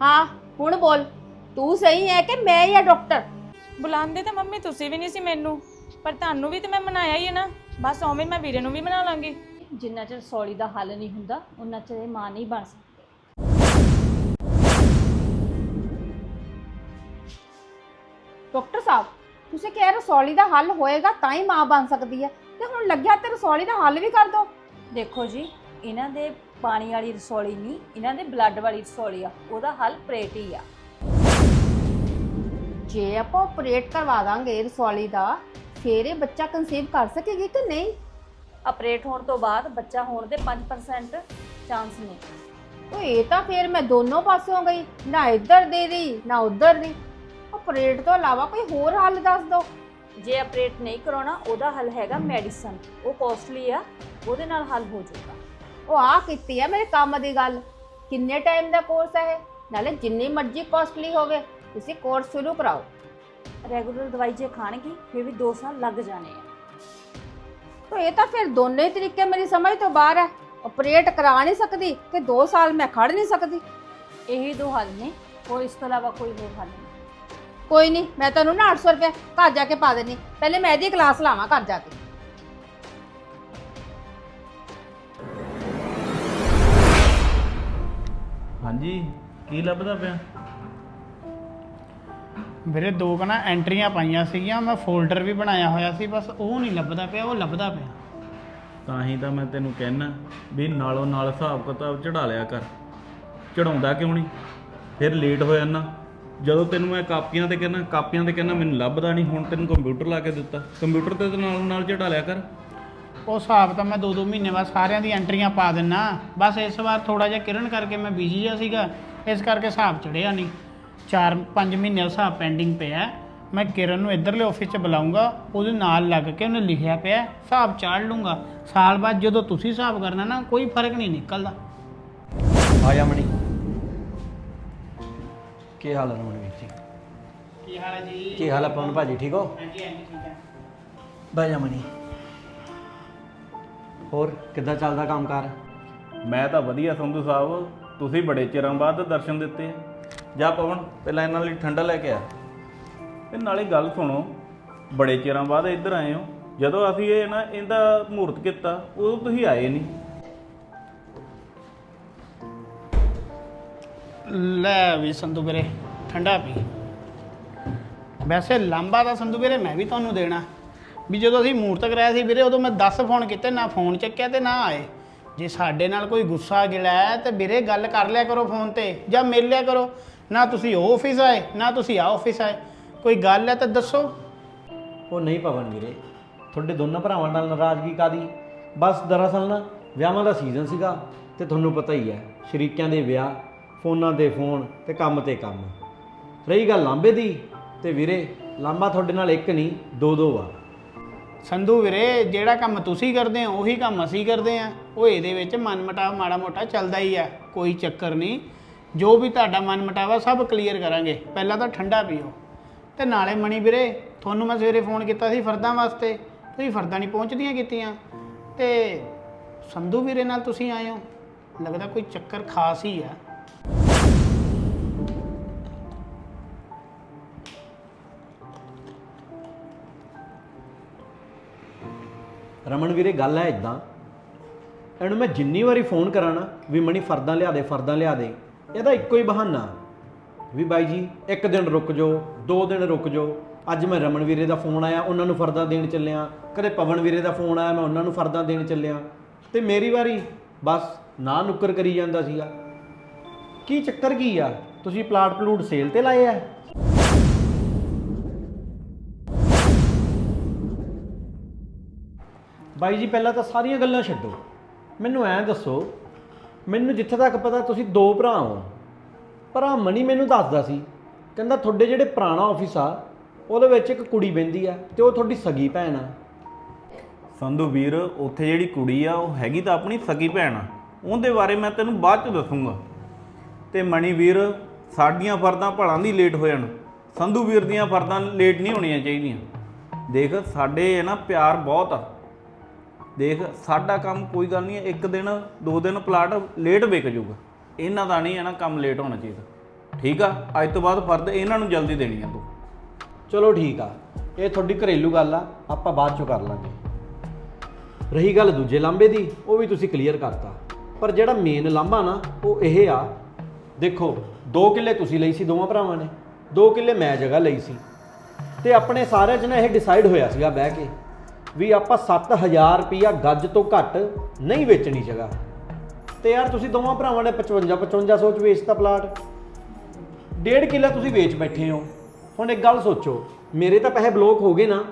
ਹਾਂ ਹੁਣ ਬੋਲ। ਤੂੰ ਸਹੀ ਹੈ ਕਿ ਮੈਂ ਜਾਂ ਡਾਕਟਰ? ਬੁਲਾਉਂਦੇ ਤਾਂ ਮੰਮੀ ਤੁਸੀਂ ਵੀ ਨਹੀਂ ਸੀ ਮੈਨੂੰ ਪਰ ਤੁਹਾਨੂੰ ਵੀ ਤੇ ਮੈਂ ਮਨਾਇਆ ਹੀ ਹੈ ਨਾ। ਬਸ ਉਵੇਂ ਮੈਂ ਵੀਰੇ ਨੂੰ ਵੀ ਮਨਾ ਲਾਂਗੀ। ਜਿੰਨਾ ਚਿਰ ਸੌਲੀ ਦਾ ਹੱਲ ਨਹੀਂ ਹੁੰਦਾ ਉਹਨਾਂ ਚਿਰ ਇਹ ਮਾਂ ਨਹੀਂ ਬਣ ਸਕਦੀ। ਡਾਕਟਰ ਸਾਹਿਬ ਤੁਸੀਂ ਕਹਿ ਰਹੇ ਰਸੌਲੀ ਦਾ ਹੱਲ ਹੋਏਗਾ ਤਾਂ ਹੀ ਮਾਂ ਬਣ ਸਕਦੀ ਹੈ ਤੇ ਹੁਣ ਲੱਗਿਆ ਤੇ ਰਸੌਲੀ ਦਾ ਹੱਲ ਵੀ ਕਰ ਦੋ। ਦੇਖੋ ਜੀ ਇਹਨਾਂ ਦੇ ਪਾਣੀ ਵਾਲੀ ਰਸੌਲੀ ਨਹੀਂ ਇਹਨਾਂ ਦੇ ਬਲੱਡ ਵਾਲੀ ਰਸੌਲੀ ਆ ਉਹਦਾ ਹੱਲ ਪ੍ਰੇਟ ਹੀ ਆ। ਜੇ ਆਪਾਂ ਆਪਰੇਟ ਕਰਵਾ ਦਾਂਗੇ ਰਸੌਲੀ ਦਾ ਫੇਰ ਇਹ ਬੱਚਾ ਕਨਸੀਵ ਕਰ ਸਕੇਗੀ ਕਿ ਨਹੀਂ? ਆਪਰੇਟ ਹੋਣ ਤੋਂ ਬਾਅਦ ਬੱਚਾ ਹੋਣ ਦੇ 5% ਚਾਂਸ ਨੇ। ਉਹ ਇਹ ਤਾਂ ਫੇਰ ਮੈਂ ਦੋਨੋਂ ਪਾਸਿਓਂ ਗਈ ਨਾ ਇੱਧਰ ਦੇ ਰਹੀ ਨਾ ਉੱਧਰ ਦੀ। ਆਪਰੇਟ ਤੋਂ ਇਲਾਵਾ ਕੋਈ ਹੋਰ ਹੱਲ ਦੱਸ ਦਿਓ। ਜੇ ਆਪਰੇਟ ਨਹੀਂ ਕਰਾਉਣਾ ਉਹਦਾ ਹੱਲ ਹੈਗਾ ਮੈਡੀਸਨ ਉਹ ਕੋਸਟਲੀ ਆ ਉਹਦੇ ਨਾਲ ਹੱਲ ਹੋ ਜਾਊਗਾ। ਉਹ ਆ ਕੀਤੀ ਆ ਮੇਰੇ ਕੰਮ ਦੀ ਗੱਲ। ਕਿੰਨੇ ਟਾਈਮ ਦਾ ਕੋਰਸ ਹੈ ਇਹ? ਨਾਲੇ ਜਿੰਨੀ ਮਰਜ਼ੀ ਕਾਸਟਲੀ ਹੋਵੇ ਤੁਸੀਂ ਕੋਰਸ ਸ਼ੁਰੂ ਕਰਾਓ। ਰੈਗੂਲਰ ਦਵਾਈ ਜੇ ਖਾਣਗੀ ਫਿਰ ਵੀ 2 ਸਾਲ ਲੱਗ ਜਾਣੇ ਆ। ਤਾਂ ਇਹ ਤਾਂ ਫਿਰ ਦੋਨੇ ਹੀ ਤਰੀਕੇ ਮੇਰੀ ਸਮਝ ਤੋਂ ਬਾਹਰ ਹੈ ਆਪਰੇਟ ਕਰਾ ਨਹੀਂ ਸਕਦੀ ਤੇ 2 ਸਾਲ ਮੈਂ ਖੜ ਨਹੀਂ ਸਕਦੀ। ਇਹੀ ਦੋ ਹੱਲ ਨੇ ਹੋਰ ਇਸ ਤੋਂ ਇਲਾਵਾ ਕੋਈ ਹੋਰ ਹੱਲ ਨਹੀਂ। ਕੋਈ ਨਹੀਂ ਮੈਂ ਤੈਨੂੰ ਨਾ 800 ਰੁਪਏ ਘਰ ਜਾ ਕੇ ਪਾ ਦੇਣੀ ਪਹਿਲੇ ਮੈਂ ਇਹਦੀ ਕਲਾਸ ਲਾਵਾਂ ਘਰ ਜਾ ਕੇ। ਹਾਂਜੀ ਕੀ ਲੱਭਦਾ ਪਿਆ? ਵੀਰੇ ਦੋ ਕਨਾ ਐਂਟਰੀਆਂ ਪਾਈਆਂ ਸੀਗੀਆਂ ਮੈਂ ਫੋਲਡਰ ਵੀ ਬਣਾਇਆ ਹੋਇਆ ਸੀ ਬਸ ਉਹ ਨਹੀਂ ਲੱਭਦਾ ਪਿਆ ਉਹ ਲੱਭਦਾ ਪਿਆ। ਤਾਂ ਹੀ ਤਾਂ ਮੈਂ ਤੈਨੂੰ ਕਹਿਣਾ ਵੀ ਨਾਲੋਂ ਨਾਲ ਹਿਸਾਬ ਕਿਤਾਬ ਚੜਾ ਲਿਆ ਕਰ। ਚੜਾਉਂਦਾ ਕਿਉਂ ਨਹੀਂ? ਫਿਰ ਲੇਟ ਹੋ ਜਾਣਾ ਜਦੋਂ ਤੈਨੂੰ ਮੈਂ ਕਾਪੀਆਂ ਤੇ ਕਹਿੰਦਾ ਕਾਪੀਆਂ ਤੇ ਕਹਿੰਦਾ ਮੈਨੂੰ ਲੱਭਦਾ ਨਹੀਂ ਹੁਣ ਤੈਨੂੰ ਕੰਪਿਊਟਰ ਲਾ ਕੇ ਦਿੱਤਾ। ਕੰਪਿਊਟਰ ਤਾਂ ਨਾਲੋਂ ਨਾਲ ਚੜਾ ਲਿਆ ਕਰ। ਉਹ ਹਿਸਾਬ ਤਾਂ ਮੈਂ ਦੋ ਦੋ ਮਹੀਨੇ ਬਾਅਦ ਸਾਰਿਆਂ ਦੀ ਐਂਟਰੀਆਂ ਪਾ ਦਿੰਨਾ। ਬਸ ਇਸ ਵਾਰ ਥੋੜਾ ਜਿਹਾ ਕਿਰਨ ਕਰਕੇ ਮੈਂ ਬਿਜ਼ੀ ਜਿਹਾ ਸੀਗਾ ਇਸ ਕਰਕੇ ਹਿਸਾਬ ਚੜਿਆ ਨਹੀਂ 4-5 ਮਹੀਨੇ ਦਾ ਹਿਸਾਬ ਪੈਂਡਿੰਗ ਪਿਆ। ਹੈ। ਮੈਂ ਕਿਰਨ ਨੂੰ ਇੱਧਰਲੇ ਆਫਿਸ 'ਚ ਬੁਲਾਉਂਗਾ ਉਹਦੇ ਨਾਲ ਲੱਗ ਕੇ ਉਹਨੇ ਲਿਖਿਆ ਪਿਆ ਹੈ, ਹਿਸਾਬ ਚਾੜ ਲੂੰਗਾ ਸਾਲ ਬਾਅਦ ਜਦੋਂ ਤੁਸੀਂ ਹਿਸਾਬ ਕਰਨਾ ਨਾ ਕੋਈ ਫ਼ਰਕ ਨਹੀਂ ਨਿਕਲਦਾ। ਆ ਜਾ ਮਣੀ ਕੀ ਹਾਲ ਹੈ ਰਮਨ ਵੀਰ ਜੀ? ਕੀ ਹਾਲ ਹੈ ਜੀ? ਕੀ ਹਾਲ ਹੈ ਪਵਨ ਭਾਜੀ ਠੀਕ ਹੋ? ਹਾਂਜੀ ਹਾਂਜੀ ਠੀਕ ਹੈ ਬਹਿ ਜਾ ਮਣੀ ਹੋਰ ਕਿੱਦਾਂ ਚੱਲਦਾ ਕੰਮਕਾਰ? ਮੈਂ ਤਾਂ ਵਧੀਆ ਸੰਧੂ ਸਾਹਿਬ ਤੁਸੀਂ ਬੜੇ ਚਿਰਾਂ ਬਾਅਦ ਦਰਸ਼ਨ ਦਿੱਤੇ। ਜਾ ਪਵਨ ਪਹਿਲਾਂ ਇਹਨਾਂ ਲਈ ਠੰਡਾ ਲੈ ਕੇ ਆ। ਤੇ ਨਾਲੇ ਗੱਲ ਸੁਣੋ ਬੜੇ ਚਿਰਾਂ ਬਾਅਦ ਇੱਧਰ ਆਏ ਹੋ। ਜਦੋਂ ਅਸੀਂ ਇਹ ਨਾ ਇਹਦਾ ਮਹੂਰਤ ਕੀਤਾ ਉਦੋਂ ਤੁਸੀਂ ਆਏ ਨਹੀਂ। ਲੈ ਵੀ ਸੰਧੂ ਵੀਰੇ ਠੰਡਾ ਪੀ। ਵੈਸੇ ਲਾਂਬਾ ਦਾ ਸੰਧੂ ਵੀਰੇ ਮੈਂ ਵੀ ਤੁਹਾਨੂੰ ਦੇਣਾ। ਵੀ ਜਦੋਂ ਅਸੀਂ ਮੂਰਤ ਕਰਾਇਆ ਸੀ ਵੀਰੇ, ਉਦੋਂ ਮੈਂ 10 ਫੋਨ ਕੀਤੇ, ਨਾ ਫੋਨ ਚੱਕਿਆ ਤੇ ਨਾ ਆਏ। ਜੇ ਸਾਡੇ ਨਾਲ ਕੋਈ ਗੁੱਸਾ ਗਿਲਾ ਹੈ ਤੇ ਵੀਰੇ ਗੱਲ ਕਰ ਲਿਆ ਕਰੋ ਫੋਨ ਤੇ, ਜਾਂ ਮਿਲ ਲਿਆ ਕਰੋ। ਨਾ ਤੁਸੀਂ ਉਹ ਆਫਿਸ ਆਏ, ਨਾ ਤੁਸੀਂ ਆ ਆਫਿਸ ਆਏ। ਕੋਈ ਗੱਲ ਹੈ ਤਾਂ ਦੱਸੋ। ਉਹ ਨਹੀਂ ਪਵਨ ਵੀਰੇ, ਤੁਹਾਡੇ ਦੋਨਾਂ ਭਰਾਵਾਂ ਨਾਲ ਨਾਰਾਜ਼ਗੀ ਕਾਦੀ ਬਸ ਦਰਅਸਲ ਨਾ, ਵਿਆਹਾਂ ਦਾ ਸੀਜ਼ਨ ਸੀਗਾ ਤੇ ਤੁਹਾਨੂੰ ਪਤਾ ਹੀ ਹੈ, ਸ਼ਰੀਕਿਆਂ ਦੇ ਵਿਆਹ, ਫੋਨਾਂ ਦੇ ਫੋਨ ਤੇ ਕੰਮ ਤੇ ਕੰਮ। ਰਹੀ ਗੱਲ ਲਾਂਬੇ ਦੀ, ਤੇ ਵੀਰੇ, ਲਾਂਬਾ ਤੁਹਾਡੇ ਨਾਲ ਇੱਕ ਨਹੀਂ ਦੋ ਦੋ ਵਾਰ। ਸੰਧੂ ਵੀਰੇ, ਜਿਹੜਾ ਕੰਮ ਤੁਸੀਂ ਕਰਦੇ ਹੋ, ਉਹੀ ਕੰਮ ਅਸੀਂ ਕਰਦੇ ਆ ਉਹ ਇਹਦੇ ਵਿੱਚ ਮਨਮਟਾਵ ਮਾੜਾ ਮੋਟਾ ਚੱਲਦਾ ਹੀ ਆ, ਕੋਈ ਚੱਕਰ ਨਹੀਂ। ਜੋ ਵੀ ਤੁਹਾਡਾ ਮਨਮਟਾਵ ਆ ਸਭ ਕਲੀਅਰ ਕਰਾਂਗੇ। ਪਹਿਲਾਂ ਤਾਂ ਠੰਡਾ ਪੀਓ। ਤੇ ਨਾਲੇ ਮਣੀ ਵੀਰੇ, ਤੁਹਾਨੂੰ ਮੈਂ ਸਵੇਰੇ ਫੋਨ ਕੀਤਾ ਸੀ ਫਰਦਾਂ ਵਾਸਤੇ। ਤੁਸੀਂ ਫਰਦਾਂ ਨਹੀਂ ਪਹੁੰਚਦੀਆਂ ਕੀਤੀਆਂ। ਤੇ ਸੰਧੂ ਵੀਰੇ ਨਾਲ ਤੁਸੀਂ ਆਏ ਹੋ। ਲੱਗਦਾ ਕੋਈ ਚੱਕਰ ਖਾਸ ਹੀ ਆ। ਰਮਨ ਵੀਰੇ, ਗੱਲ ਹੈ ਇਦਾਂ ਇਹਨੂੰ ਮੈਂ ਜਿੰਨੀ ਵਾਰੀ ਫੋਨ ਕਰਾਂ ਨਾ, ਵੀ ਮਣੀ ਫਰਦਾਂ ਲਿਆ ਦੇ, ਫਰਦਾਂ ਲਿਆ ਦੇ, ਇਹਦਾ ਇੱਕੋ ਹੀ ਬਹਾਨਾ। ਵੀ ਬਾਈ ਜੀ, ਇੱਕ ਦਿਨ ਰੁਕ ਜਾਓ, ਦੋ ਦਿਨ ਰੁਕ ਜਾਓ। ਅੱਜ ਮੈਂ ਰਮਨ ਵੀਰੇ ਦਾ ਫੋਨ ਆਇਆ, ਉਹਨਾਂ ਨੂੰ ਫਰਦਾਂ ਦੇਣ ਚੱਲਿਆ। ਕਦੇ ਪਵਨ ਵੀਰੇ ਦਾ ਫੋਨ ਆਇਆ, ਮੈਂ ਉਹਨਾਂ ਨੂੰ ਫਰਦਾਂ ਦੇਣ ਚੱਲਿਆ। ਤੇ ਮੇਰੀ ਵਾਰੀ, ਬਸ, ਨਾ ਨੁੱਕਰ ਕਰੀ ਜਾਂਦਾ ਸੀਗਾ। ਕੀ ਚੱਕਰ ਕੀ ਆ? ਤੁਸੀਂ ਪਲਾਟ ਪਲੂਟ ਸੇਲ ਤੇ ਲਾਏ ਆ? ਬਾਈ ਜੀ, ਪਹਿਲਾਂ ਤਾਂ ਸਾਰੀਆਂ ਗੱਲਾਂ ਛੱਡੋ। ਮੈਨੂੰ ਐਂ ਦੱਸੋ, ਮੈਨੂੰ ਜਿੱਥੇ ਤੱਕ ਪਤਾ ਤੁਸੀਂ ਦੋ ਭਰਾ ਹੋ। ਭਰਾ ਮਣੀ ਮੈਨੂੰ ਦੱਸਦਾ ਸੀ, ਕਹਿੰਦਾ ਤੁਹਾਡੇ ਜਿਹੜੇ ਪੁਰਾਣਾ ਆਫਿਸ ਆ, ਉਹਦੇ ਵਿੱਚ ਇੱਕ ਕੁੜੀ ਬਹਿੰਦੀ ਆ ਤੇ ਉਹ ਤੁਹਾਡੀ ਸਗੀ ਭੈਣ ਆ। ਸੰਧੂ ਵੀਰ, ਉੱਥੇ ਜਿਹੜੀ ਕੁੜੀ ਆ, ਉਹ ਹੈਗੀ ਤਾਂ ਆਪਣੀ ਸਗੀ ਭੈਣ ਆ। ਉਹਦੇ ਬਾਰੇ ਮੈਂ ਤੈਨੂੰ ਬਾਅਦ ਚ ਦੱਸੂਗਾ। ਤੇ ਮਣੀ ਵੀਰ, ਸਾਡੀਆਂ ਫਰਦਾਂ ਭਲਾਂ ਦੀ ਲੇਟ ਹੋ ਜਾਣ। ਸੰਧੂ ਵੀਰ ਦੀਆਂ ਫਰਦਾਂ ਲੇਟ ਨਹੀਂ ਹੋਣੀਆਂ ਚਾਹੀਦੀਆਂ। ਦੇਖ, ਸਾਡੇ ਹੈ ਨਾ ਪਿਆਰ ਬਹੁਤ ਆ। ਦੇਖ ਸਾਡਾ ਕੰਮ ਕੋਈ ਗੱਲ ਨਹੀਂ ਹੈ, ਇੱਕ ਦਿਨ ਦੋ ਦਿਨ ਪਲਾਟ ਲੇਟ ਵਿਕ ਜਾਊਗਾ। ਇਹਨਾਂ ਦਾ ਨਹੀਂ ਹੈ ਨਾ ਕੰਮ ਲੇਟ ਹੋਣਾ ਚਾਹੀਦਾ। ਠੀਕ ਆ? ਅੱਜ ਤੋਂ ਬਾਅਦ ਫਰਦ ਇਹਨਾਂ ਨੂੰ ਜਲਦੀ ਦੇਣੀ ਆ ਤੂੰ। ਚਲੋ ਠੀਕ ਆ। ਇਹ ਤੁਹਾਡੀ ਘਰੇਲੂ ਗੱਲ ਆ ਆਪਾਂ ਬਾਅਦ ਚੋਂ ਕਰ ਲਾਂਗੇ। ਰਹੀ ਗੱਲ ਦੂਜੇ ਲਾਂਬੇ ਦੀ ਉਹ ਵੀ ਤੁਸੀਂ ਕਲੀਅਰ ਕਰਤਾ। ਪਰ ਜਿਹੜਾ ਮੇਨ ਲਾਂਬਾ ਨਾ ਉਹ ਇਹ ਆ। ਦੇਖੋ 2 ਕਿੱਲੇ ਤੁਸੀਂ ਲਈ ਸੀ ਦੋਵਾਂ ਭਰਾਵਾਂ ਨੇ। 2 ਕਿੱਲੇ ਮੈਂ ਜਗ੍ਹਾ ਲਈ ਸੀ। ਤੇ ਆਪਣੇ ਸਾਰਿਆਂ 'ਚ ਇਹ ਡਿਸਾਈਡ ਹੋਇਆ ਸੀਗਾ ਬਹਿ ਕੇ। ਵੀ ਆਪਾਂ 7000 ਰੁਪਿਆ ਗੱਜ ਤੋਂ ਘੱਟ ਨਹੀਂ ਵੇਚਣੀ ਜਗ੍ਹਾ। ਤੇ ਯਾਰ ਤੁਸੀਂ ਦੋਵਾਂ ਭਰਾਵਾਂ ਨੇ 55 5500 ਚ ਵੇਚਤਾ ਪਲਾਟ। ਡੇਢ ਕਿੱਲਾ ਤੁਸੀਂ ਵੇਚ ਬੈਠੇ ਹੋ। ਹੁਣ ਇੱਕ ਗੱਲ ਸੋਚੋ, ਮੇਰੇ ਤਾਂ ਪੈਸੇ ਬਲੌਕ ਹੋ ਗਏ ਨਾ।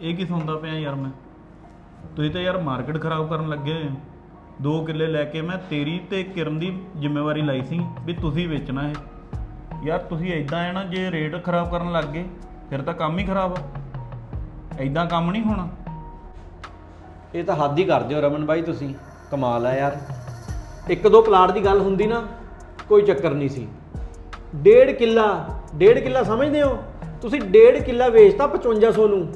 ਇਹ ਕੀ ਸੁਣਦਾ ਪਿਆ ਯਾਰ ਮੈਂ? ਤੁਸੀਂ ਤਾਂ ਯਾਰ ਮਾਰਕੀਟ ਖਰਾਬ ਕਰਨ ਲੱਗੇ ਹੋਏ ਹੋ। ਦੋ ਕਿੱਲੇ ਲੈ ਕੇ ਮੈਂ ਤੇਰੀ ਤੇ ਕਿਰਨ ਦੀ ਜ਼ਿੰਮੇਵਾਰੀ ਲਾਈ ਸੀ ਵੀ ਤੁਸੀਂ ਵੇਚਣਾ ਇਹ। ਯਾਰ ਤੁਸੀਂ ਐਦਾਂ ਹੈ ਨਾ, ਜੇ ਰੇਟ ਖਰਾਬ ਕਰਨ ਲੱਗ ਗਏ, ਫਿਰ ਤਾਂ ਕੰਮ ਹੀ ਖਰਾਬ ਆ। ਐਦਾਂ ਕੰਮ ਨਹੀਂ ਹੋਣਾ। ਇਹ ਤਾਂ ਹੱਦ ਹੀ ਕਰਦੇ ਹੋ ਰਮਨ ਬਾਈ, ਤੁਸੀਂ ਕਮਾਲ ਆ ਯਾਰ। ਇੱਕ ਦੋ ਪਲਾਟ ਦੀ ਗੱਲ ਹੁੰਦੀ ਨਾ, ਕੋਈ ਚੱਕਰ ਨਹੀਂ ਸੀ। ਡੇਢ ਕਿੱਲਾ ਡੇਢ ਕਿੱਲਾ ਸਮਝਦੇ ਹੋ? ਤੁਸੀਂ ਡੇਢ ਕਿੱਲਾ ਵੇਚਤਾ 5500 ਨੂੰ।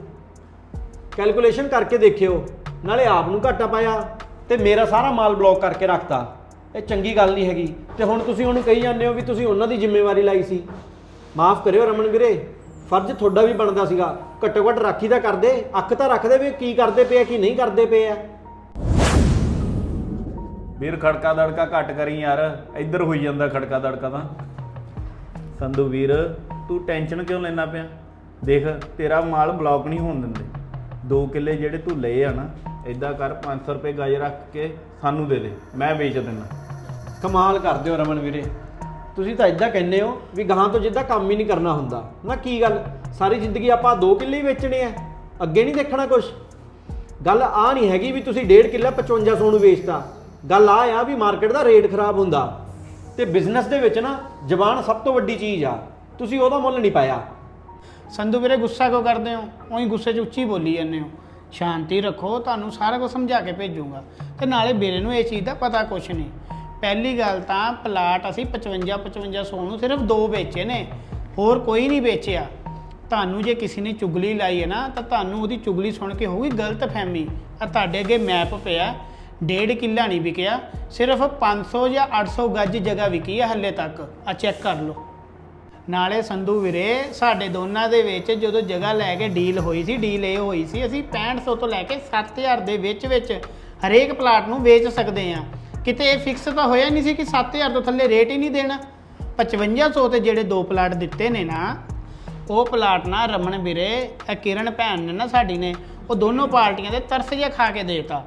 ਕੈਲਕੂਲੇਸ਼ਨ ਕਰਕੇ ਦੇਖਿਓ, ਨਾਲੇ ਆਪ ਨੂੰ ਘਾਟਾ ਪਾਇਆ ਤੇ ਮੇਰਾ ਸਾਰਾ ਮਾਲ ਬਲੌਕ ਕਰਕੇ ਰੱਖਤਾ। ਇਹ ਚੰਗੀ ਗੱਲ ਨਹੀਂ ਹੈਗੀ। ਤੇ ਹੁਣ ਤੁਸੀਂ ਉਹਨੂੰ ਕਹੀ ਜਾਂਦੇ ਹੋ ਵੀ ਤੁਸੀਂ ਉਹਨਾਂ ਦੀ ਜ਼ਿੰਮੇਵਾਰੀ ਲਾਈ ਸੀ। ਮਾਫ ਕਰਿਓ ਰਮਨ ਵੀਰੇ। ਫਰਜ਼ ਤੁਹਾਡਾ ਵੀ ਬਣਦਾ ਸੀਗਾ। ਘੱਟੋ ਘੱਟ ਰਾਖੀ ਤਾਂ ਕਰਦੇ ਅੱਖ ਤਾਂ ਰੱਖਦੇ ਵੀ ਕੀ ਕਰਦੇ ਪਏ ਆ ਕੀ ਨਹੀਂ ਕਰਦੇ ਪਏ ਆ। ਵੀਰ ਖੜਕਾ ਦੜਕਾ ਘੱਟ ਕਰੀ ਯਾਰ ਇੱਧਰ ਹੋਈ ਜਾਂਦਾ ਖੜਕਾ ਦੜਕਾ ਤਾਂ। ਸੰਧੂ ਵੀਰ ਤੂੰ ਟੈਨਸ਼ਨ ਕਿਉਂ ਲੈਣਾ ਪਿਆ? ਦੇਖ ਤੇਰਾ ਮਾਲ ਬਲੌਕ ਨਹੀਂ ਹੋਣ ਦਿੰਦੇ। ਦੋ ਕਿੱਲੇ ਜਿਹੜੇ ਤੂੰ ਲਏ ਆ ਨਾ ਇਦਾਂ ਕਰ 500 ਰੁਪਏ ਗਾਜ ਰੱਖ ਕੇ ਸਾਨੂੰ ਦੇ ਦੇ ਮੈਂ ਵੇਚ ਦਿੰਦਾ। ਕਮਾਲ ਕਰਦੇ ਹੋ ਰਮਨ ਵੀਰੇ। ਤੁਸੀਂ ਤਾਂ ਇਦਾਂ ਕਹਿੰਦੇ ਹੋ ਵੀ ਗਾਹਾਂ ਤੋਂ ਜਿੱਦਾਂ ਕੰਮ ਹੀ ਨਹੀਂ ਕਰਨਾ ਹੁੰਦਾ। ਨਾ ਕੀ ਗੱਲ? ਸਾਰੀ ਜ਼ਿੰਦਗੀ ਆਪਾਂ ਦੋ ਕਿੱਲੇ ਹੀ ਵੇਚਣੇ ਆ। ਅੱਗੇ ਨਹੀਂ ਦੇਖਣਾ ਕੁਝ ਗੱਲ ਆ ਨਹੀਂ ਹੈਗੀ ਵੀ ਤੁਸੀਂ ਡੇਢ ਕਿੱਲਾ 5500 ਨੂੰ ਵੇਚਤਾ। ਗੱਲ ਆ ਆ ਵੀ ਮਾਰਕੀਟ ਦਾ ਰੇਟ ਖਰਾਬ ਹੁੰਦਾ। ਤੇ ਬਿਜ਼ਨਸ ਦੇ ਵਿੱਚ ਨਾ ਜ਼ਬਾਨ ਸਭ ਤੋਂ ਵੱਡੀ ਚੀਜ਼ ਆ। ਤੁਸੀਂ ਉਹਦਾ ਮੁੱਲ ਨਹੀਂ ਪਾਇਆ। ਸੰਧੂ ਵੀਰੇ ਗੁੱਸਾ ਕਿਉਂ ਕਰਦੇ ਹੋ? ਉਹੀ ਗੁੱਸੇ 'ਚ ਉੱਚੀ ਬੋਲੀ ਜਾਂਦੇ ਹੋ। ਸ਼ਾਂਤੀ ਰੱਖੋ, ਤੁਹਾਨੂੰ ਸਾਰਾ ਕੁਝ ਸਮਝਾ ਕੇ ਭੇਜੂਗਾ। ਤੇ ਨਾਲੇ ਵੀਰੇ ਨੂੰ ਇਹ ਚੀਜ਼ ਦਾ ਪਤਾ ਕੁਛ ਨਹੀਂ। ਪਹਿਲੀ ਗੱਲ ਤਾਂ ਪਲਾਟ ਅਸੀਂ 55 5500 ਨੂੰ ਸਿਰਫ ਦੋ ਵੇਚੇ ਨੇ, ਹੋਰ ਕੋਈ ਨਹੀਂ ਵੇਚਿਆ। ਤੁਹਾਨੂੰ ਜੇ ਕਿਸੇ ਨੇ ਚੁਗਲੀ ਲਾਈ ਹੈ ਨਾ, ਤਾਂ ਤੁਹਾਨੂੰ ਉਹਦੀ ਚੁਗਲੀ ਸੁਣ ਕੇ ਹੋਊਗੀ ਗਲਤ ਫਹਿਮੀ ਆ ਤੁਹਾਡੇ ਅੱਗੇ ਮੈਪ ਪਿਆ, ਡੇਢ ਕਿੱਲਾ ਨਹੀਂ ਵਿਕਿਆ, ਸਿਰਫ 500 ਜਾਂ 800 ਗੱਜ ਜਗ੍ਹਾ ਵਿਕੀ ਹੈ ਹੱਲੇ ਤੱਕ। ਆ ਚੈੱਕ ਕਰ ਲਓ। ਨਾਲੇ ਸੰਧੂ ਵੀਰੇ, ਸਾਡੇ ਦੋਨਾਂ ਦੇ ਵਿੱਚ ਜਦੋਂ ਜਗ੍ਹਾ ਲੈ ਕੇ ਡੀਲ ਹੋਈ ਸੀ ਡੀਲ ਇਹ ਹੋਈ ਸੀ, ਅਸੀਂ 6500 ਤੋਂ ਲੈ ਕੇ 7000 ਦੇ ਵਿੱਚ ਵਿੱਚ ਹਰੇਕ ਪਲਾਟ ਨੂੰ ਵੇਚ ਸਕਦੇ ਆ ਕਿਤੇ ਇਹ ਫਿਕਸ ਤਾਂ ਹੋਇਆ ਨਹੀਂ ਸੀ ਕਿ 7000 ਤੋਂ ਥੱਲੇ ਰੇਟ ਹੀ ਨਹੀਂ ਦੇਣਾ। 5500 ਤੇ ਜਿਹੜੇ ਦੋ ਪਲਾਟ ਦਿੱਤੇ ਨੇ ਨਾ, ਉਹ ਪਲਾਟ ਨਾ ਰਮਨ ਵੀਰੇ, ਇਹ ਕਿਰਨ ਭੈਣ ਨੇ ਨਾ ਸਾਡੀ ਨੇ, ਉਹ ਦੋਨੋਂ ਪਾਰਟੀਆਂ ਦੇ ਤਰਸ ਜਿਹਾ ਖਾ ਕੇ ਦੇਤਾ।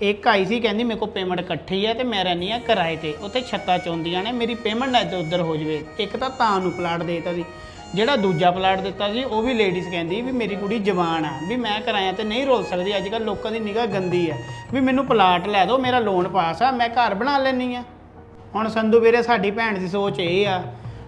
ਇੱਕ ਆਈ ਸੀ ਕਹਿੰਦੀ, ਮੇਰੇ ਕੋਲ ਪੇਮੈਂਟ ਇਕੱਠੀ ਹੈ ਤੇ ਮੈਂ ਰਹਿੰਦੀ ਆ ਕਿਰਾਏ ਤੇ। ਉੱਥੇ ਛੱਤਾਂ ਚੋਂਦੀਆਂ ਨੇ, ਮੇਰੀ ਪੇਮੈਂਟ ਨਾ ਇੱਧਰ ਉੱਧਰ ਹੋ ਜਵੇ। ਇੱਕ ਤਾਂ ਤਾਂ ਨੂੰ ਪਲਾਟ ਦੇਤਾ ਸੀ। ਜਿਹੜਾ ਦੂਜਾ ਪਲਾਟ ਦਿੱਤਾ ਸੀ, ਉਹ ਵੀ ਲੇਡੀਜ਼ ਕਹਿੰਦੀ ਵੀ ਮੇਰੀ ਕੁੜੀ ਜਵਾਨ ਆ, ਵੀ ਮੈਂ ਕਿਰਾਇਆ ਤੇ ਨਹੀਂ ਰੋਲ ਸਕਦੀ ਅੱਜ ਕੱਲ ਲੋਕਾਂ ਦੀ ਨਿਗਾਹ ਗੰਦੀ ਹੈ ਵੀ ਮੈਨੂੰ ਪਲਾਟ ਲੈ ਦਿਓ ਮੇਰਾ ਲੋਨ ਪਾਸ ਆ, ਮੈਂ ਘਰ ਬਣਾ ਲੈਣੀ ਆ। ਹੁਣ ਸੰਧੂ ਵੀਰੇ ਸਾਡੀ ਭੈਣ ਦੀ ਸੋਚ ਇਹ ਆ,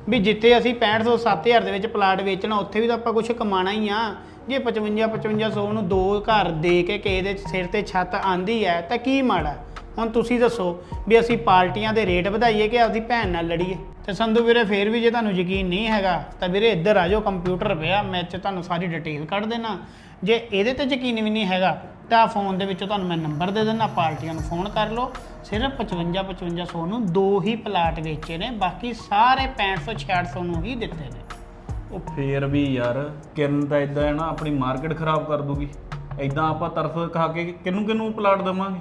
ਵੀ ਜਿੱਥੇ ਅਸੀਂ 6500 7000 ਦੇ ਵਿੱਚ ਪਲਾਟ ਵੇਚਣਾ, ਉੱਥੇ ਵੀ ਤਾਂ ਆਪਾਂ ਕੁਝ ਕਮਾਣਾ ਹੀ ਆ। ਜੇ 55 5500 ਨੂੰ ਦੋ ਘਰ ਦੇ ਕੇ ਕਿਸੇ ਦੇ ਸਿਰ ਤੇ ਛੱਤ ਆਂਦੀ ਹੈ ਤਾਂ ਕੀ ਮਾੜਾ? ਹੁਣ ਤੁਸੀਂ ਦੱਸੋ ਵੀ ਅਸੀਂ ਪਾਰਟੀਆਂ ਦੇ ਰੇਟ ਵਧਾਈਏ ਕਿ ਆਪਦੀ ਭੈਣ ਨਾਲ ਲੜੀਏ? ਤੇ ਸੰਧੂ ਵੀਰੇ ਫੇਰ ਵੀ ਜੇ ਤੁਹਾਨੂੰ ਯਕੀਨ ਨਹੀਂ ਹੈਗਾ ਤਾਂ ਵੀਰੇ ਇੱਧਰ ਆ ਜਾਓ ਕੰਪਿਊਟਰ ਪਿਆ ਮੈਂ ਚ ਤੁਹਾਨੂੰ ਸਾਰੀ ਡਿਟੇਲ ਕੱਢ ਦੇਣਾ। ਜੇ ਇਹਦੇ ਤੇ ਯਕੀਨ ਵੀ ਨਹੀਂ ਹੈਗਾ ਤਾਂ ਫੋਨ ਦੇ ਵਿੱਚੋਂ ਤੁਹਾਨੂੰ ਮੈਂ ਨੰਬਰ ਦੇ ਦਿੰਦਾ ਪਾਰਟੀਆਂ ਨੂੰ ਫੋਨ ਕਰ ਲਓ। ਸਿਰਫ 55 5500 ਨੂੰ ਦੋ ਹੀ ਪਲਾਟ ਵੇਚੇ ਨੇ ਬਾਕੀ ਸਾਰੇ 6500 6600 ਨੂੰ ਹੀ ਦਿੱਤੇ ਨੇ। ਉਹ ਫੇਰ ਵੀ ਯਾਰ ਕਿਰਨ ਤਾਂ ਇਦਾਂ ਹੈ ਨਾ ਆਪਣੀ ਮਾਰਕੀਟ ਖਰਾਬ ਕਰ ਦੂਗੀ। ਇਦਾਂ ਆਪਾਂ ਤਰਸ ਖਾ ਕੇ ਕਿਹਨੂੰ ਕਿਹਨੂੰ ਪਲਾਟ ਦੇਵਾਂਗੇ?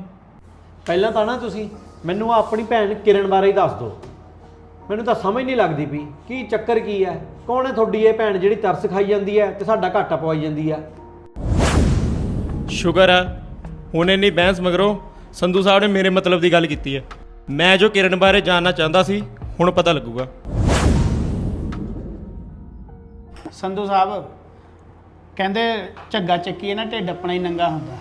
ਪਹਿਲਾਂ ਤਾਂ ਨਾ ਤੁਸੀਂ ਮੈਨੂੰ ਆਪਣੀ ਭੈਣ ਕਿਰਨ ਬਾਰੇ ਹੀ ਦੱਸ ਦਿਓ। ਮੈਨੂੰ ਤਾਂ ਸਮਝ ਨਹੀਂ ਲੱਗਦੀ ਵੀ ਕੀ ਚੱਕਰ ਕੀ ਹੈ? ਕੌਣ ਹੈ ਤੁਹਾਡੀ ਇਹ ਭੈਣ ਜਿਹੜੀ ਤਰਸ ਖਾਈ ਜਾਂਦੀ ਹੈ ਤੇ ਸਾਡਾ ਘਾਟਾ ਪਵਾਈ ਜਾਂਦੀ ਹੈ? ਸ਼ੁਕਰ ਹੈ ਹੁਣ ਇੰਨੀ ਬਹਿਸ ਮਗਰੋਂ ਸੰਧੂ ਸਾਹਿਬ ਨੇ ਮੇਰੇ ਮਤਲਬ ਦੀ ਗੱਲ ਕੀਤੀ ਹੈ। ਮੈਂ ਜੋ ਕਿਰਨ ਬਾਰੇ ਜਾਣਨਾ ਚਾਹੁੰਦਾ ਸੀ ਹੁਣ ਪਤਾ ਲੱਗੂਗਾ। ਸੰਧੂ ਸਾਹਿਬ ਕਹਿੰਦੇ ਝੱਗਾ ਚੱਕੀਏ ਨਾ ਢਿੱਡ ਆਪਣਾ ਹੀ ਨੰਗਾ ਹੁੰਦਾ।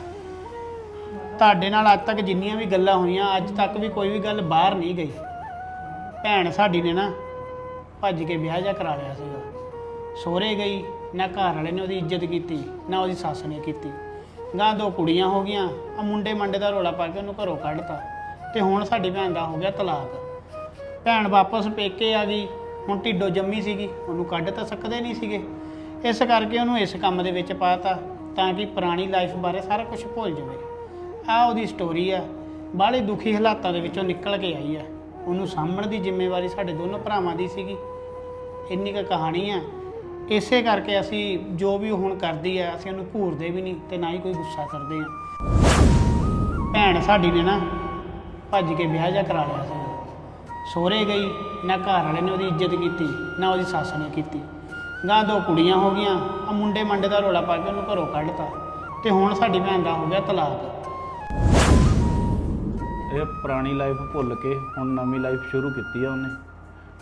ਤੁਹਾਡੇ ਨਾਲ ਅੱਜ ਤੱਕ ਜਿੰਨੀਆਂ ਵੀ ਗੱਲਾਂ ਹੋਈਆਂ ਅੱਜ ਤੱਕ ਵੀ ਕੋਈ ਵੀ ਗੱਲ ਬਾਹਰ ਨਹੀਂ ਗਈ। ਭੈਣ ਸਾਡੀ ਨੇ ਨਾ ਭੱਜ ਕੇ ਵਿਆਹ ਜਾ ਕਰਾ ਲਿਆ ਸੀਗਾ। ਸੋਹਰੇ ਗਈ, ਨਾ ਘਰ ਵਾਲੇ ਨੇ ਉਹਦੀ ਇੱਜ਼ਤ ਕੀਤੀ, ਨਾ ਉਹਦੀ ਸੱਸ ਨੇ ਕੀਤੀ। ਗਾਂ ਦੋ ਕੁੜੀਆਂ ਹੋ ਗਈਆਂ ਆ ਮੁੰਡੇ ਮੰਡੇ ਦਾ ਰੋਲਾ ਪਾ ਕੇ ਉਹਨੂੰ ਘਰੋਂ ਕੱਢਤਾ ਤੇ ਹੁਣ ਸਾਡੀ ਭੈਣ ਦਾ ਹੋ ਗਿਆ ਤਲਾਕ। ਭੈਣ ਵਾਪਸ ਪੇਕੇ ਆ ਗਈ, ਹੁਣ ਢਿੱਡੋ ਜੰਮੀ ਸੀਗੀ, ਉਹਨੂੰ ਕੱਢ ਤਾਂ ਸਕਦੇ ਨਹੀਂ ਸੀਗੇ। ਇਸ ਕਰਕੇ ਉਹਨੂੰ ਇਸ ਕੰਮ ਦੇ ਵਿੱਚ ਪਾਤਾ ਤਾਂ ਕਿ ਪੁਰਾਣੀ ਲਾਈਫ ਬਾਰੇ ਸਾਰਾ ਕੁਝ ਭੁੱਲ ਜਾਵੇ। ਆ ਉਹਦੀ ਸਟੋਰੀ ਆ, ਬਾਹਲੇ ਦੁਖੀ ਹਾਲਾਤਾਂ ਦੇ ਵਿੱਚੋਂ ਨਿਕਲ ਕੇ ਆਈ ਆ। ਉਹਨੂੰ ਸਾਂਭਣ ਦੀ ਜ਼ਿੰਮੇਵਾਰੀ ਸਾਡੇ ਦੋਨੋਂ ਭਰਾਵਾਂ ਦੀ ਸੀਗੀ। ਇੰਨੀ ਕੁ ਕਹਾਣੀ ਆ ਇਸੇ ਕਰਕੇ ਅਸੀਂ ਜੋ ਵੀ ਹੁਣ ਕਰਦੀ ਆ ਅਸੀਂ ਉਹਨੂੰ ਘੂਰਦੇ ਵੀ ਨਹੀਂ ਤੇ ਨਾ ਹੀ ਕੋਈ ਗੁੱਸਾ ਕਰਦੇ ਆ ਭੈਣ ਸਾਡੀ ਨੇ ਨਾ ਭੱਜ ਕੇ ਵਿਆਹ ਜਾ ਕਰਾ ਲਿਆ ਸੀ ਸੋਹਰੇ ਗਈ, ਨਾ ਘਰ ਵਾਲੇ ਨੇ ਉਹਦੀ ਇੱਜ਼ਤ ਕੀਤੀ, ਨਾ ਉਹਦੀ ਸੱਸ ਨੇ ਕੀਤੀ। ਗਾਂ ਦੋ ਕੁੜੀਆਂ ਹੋ ਗਈਆਂ ਆ ਮੁੰਡੇ ਮੰਡੇ ਦਾ ਰੋਲਾ ਪਾ ਕੇ ਉਹਨੂੰ ਘਰੋਂ ਕੱਢਤਾ। ਤੇ ਹੁਣ ਸਾਡੀ ਭੈਣ ਦਾ ਹੋ ਗਿਆ ਤਲਾਕ। ਇਹ ਪੁਰਾਣੀ ਲਾਈਫ ਭੁੱਲ ਕੇ ਹੁਣ ਨਵੀਂ ਲਾਈਫ ਸ਼ੁਰੂ ਕੀਤੀ ਆ ਉਹਨੇ।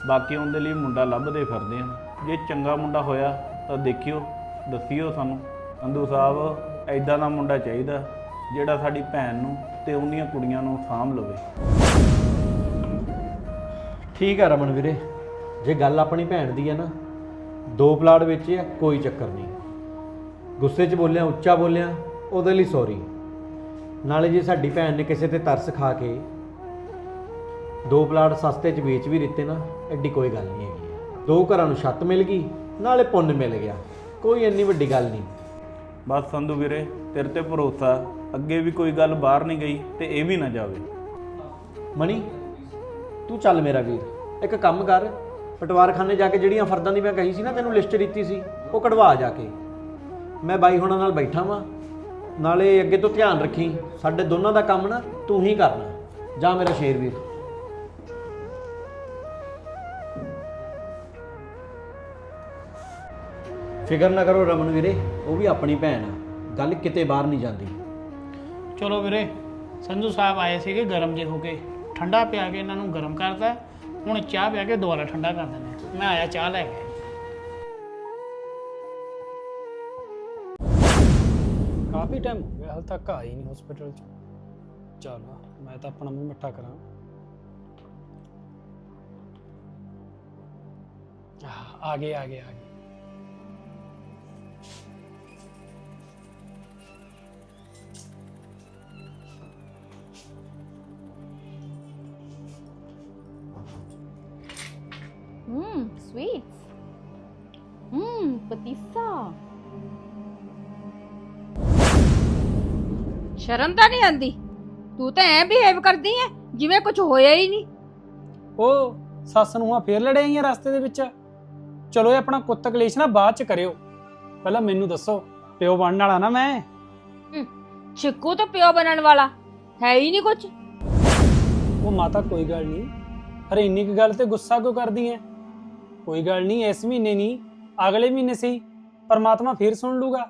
ਬਾਕੀ ਉਹਦੇ ਲਈ ਮੁੰਡਾ ਲੱਭਦੇ ਫਿਰਦੇ ਆ। ਜੇ ਚੰਗਾ ਮੁੰਡਾ ਹੋਇਆ ਤਾਂ ਦੇਖਿਓ, ਦੱਸਿਓ ਸਾਨੂੰ। ਸੰਧੂ ਸਾਹਿਬ ਐਦਾਂ ਦਾ ਮੁੰਡਾ ਚਾਹੀਦਾ ਜਿਹੜਾ ਸਾਡੀ ਭੈਣ ਨੂੰ ਤੇ ਉਹਦੀਆਂ ਕੁੜੀਆਂ ਨੂੰ ਸਾਂਭ ਲਵੇ। ਠੀਕ ਹੈ ਰਮਨ ਵੀਰੇ, ਜੇ ਗੱਲ ਆਪਣੀ ਭੈਣ ਦੀ ਹੈ ਨਾ, ਦੋ ਪਲਾਟ ਵਿੱਚ ਹੈ ਕੋਈ ਚੱਕਰ ਨਹੀਂ। ਗੁੱਸੇ 'ਚ ਬੋਲਿਆ, ਉੱਚਾ ਬੋਲਿਆ, ਉਹਦੇ ਲਈ ਸੌਰੀ ਨਾਲੇ ਜੇ ਸਾਡੀ ਭੈਣ ਨੇ ਕਿਸੇ ਤੇ ਤਰਸ ਖਾ ਕੇ ਦੋ ਪਲਾਟ ਸਸਤੇ 'ਚ ਵੇਚ ਵੀ ਦਿੱਤੇ ਨਾ ਐਡੀ ਕੋਈ ਗੱਲ ਨਹੀਂ ਹੈਗੀ। ਦੋ ਘਰਾਂ ਨੂੰ ਛੱਤ ਮਿਲ ਗਈ ਨਾਲੇ ਪੁੰਨ ਮਿਲ ਗਿਆ। ਕੋਈ ਇੰਨੀ ਵੱਡੀ ਗੱਲ ਨਹੀਂ। ਬਸ ਸੰਧੂ ਵੀਰੇ ਤੇਰੇ ਤੇ ਭਰੋਸਾ ਅੱਗੇ ਵੀ ਕੋਈ ਗੱਲ ਬਾਹਰ ਨਹੀਂ ਗਈ ਤੇ ਇਹ ਵੀ ਨਾ ਜਾਵੇ। ਮਣੀ ਤੂੰ ਚੱਲ ਮੇਰਾ ਵੀਰ। ਇੱਕ ਕੰਮ ਕਰ ਪਟਵਾਰਖਾਨੇ ਜਾ ਕੇ ਜਿਹੜੀਆਂ ਫਰਦਾਂ ਦੀ ਮੈਂ ਕਹੀ ਸੀ ਨਾ ਤੈਨੂੰ ਲਿਸਟ ਦਿੱਤੀ ਸੀ ਉਹ ਕਢਵਾ ਜਾ ਕੇ। ਮੈਂ ਬਾਈ ਹੁਣਾਂ ਨਾਲ ਬੈਠਾ ਵਾਂ ਨਾਲੇ ਅੱਗੇ ਤੋਂ ਧਿਆਨ ਰੱਖੀ, ਸਾਡੇ ਦੋਨਾਂ ਦਾ ਕੰਮ ਨਾ ਤੂੰ ਹੀ ਕਰਨਾ। ਜਾ ਮੇਰਾ ਸ਼ੇਰ ਵੀਰ। ਫਿਕਰ ਨਾ ਕਰੋ ਰਮਨ ਵੀਰੇ, ਉਹ ਵੀ ਆਪਣੀ ਭੈਣ ਆ। ਗੱਲ ਕਿਤੇ ਬਾਹਰ ਨਹੀਂ ਜਾਂਦੀ। ਚਲੋ ਵੀਰੇ ਸੰਧੂ ਸਾਹਿਬ ਆਏ ਸੀਗੇ ਗਰਮ ਜੇ ਹੋ ਕੇ। ਠੰਡਾ ਪਿਆ ਕੇ ਇਹਨਾਂ ਨੂੰ ਗਰਮ ਕਰਤਾ। ਹੁਣ ਚਾਹ ਪਿਆ ਕੇ ਦੁਬਾਰਾ ਠੰਡਾ ਕਰ ਦਿੰਦੇ ਮੈਂ ਆਇਆ ਚਾਹ ਲੈ ਕੇ। ਕਾਫੀ ਟਾਈਮ ਹੋ ਗਿਆ ਹਾਲ ਤੱਕ ਆਈ ਨਹੀਂ ਹਸਪੀਟਲ ਚ। ਚੱਲ ਮੈਂ ਤਾਂ ਆਪਣਾ ਮੂੰਹ ਮਿੱਠਾ ਕਰਾਂ। ਆਹ, ਆ ਗਏ ਆ ਗਏ ਆ ਗਏ। ਸ਼ਰਮ ਤਾਂ ਨਹੀਂ ਆਂਦੀ? ਤੂੰ ਤਾਂ ਐ ਬਿਹੇਵ ਕਰਦੀ ਐ ਜਿਵੇਂ ਕੁਝ ਹੋਇਆ ਹੀ ਨਹੀਂ। ਉਹ ਸੱਸ ਨੂੰ ਆ ਫੇਰ ਲੜਾਈਆਂ ਰਸਤੇ ਦੇ ਵਿੱਚ। ਚਲੋ ਇਹ ਆਪਣਾ ਕੁੱਤ ਕਲੇਸ਼ ਨਾ ਬਾਅਦ ਚ ਕਰਿਓ। ਪਹਿਲਾਂ ਮੈਨੂੰ ਦੱਸੋ ਪਿਓ ਬਣਨ ਵਾਲਾ ਨਾ ਮੈਂ? ਚਿੱਕੂ ਤਾਂ ਪਿਓ ਬਣਨ ਵਾਲਾ ਹੈ ਹੀ ਨਹੀਂ ਕੁਝ ਉਹ ਮਾਤਾ ਕੋਈ ਗੱਲ ਨਹੀਂ। ਅਰੇ ਇੰਨੀ ਕੁ ਗੱਲ ਤੇ ਗੁੱਸਾ ਕਿਉਂ ਕਰਦੀ ਐ? ਕੋਈ ਗੱਲ ਨਹੀਂ ਇਸ ਮਹੀਨੇ ਨਹੀਂ ਅਗਲੇ ਮਹੀਨੇ ਸਹੀ ਪਰਮਾਤਮਾ ਫੇਰ ਸੁਣ ਲੂਗਾ।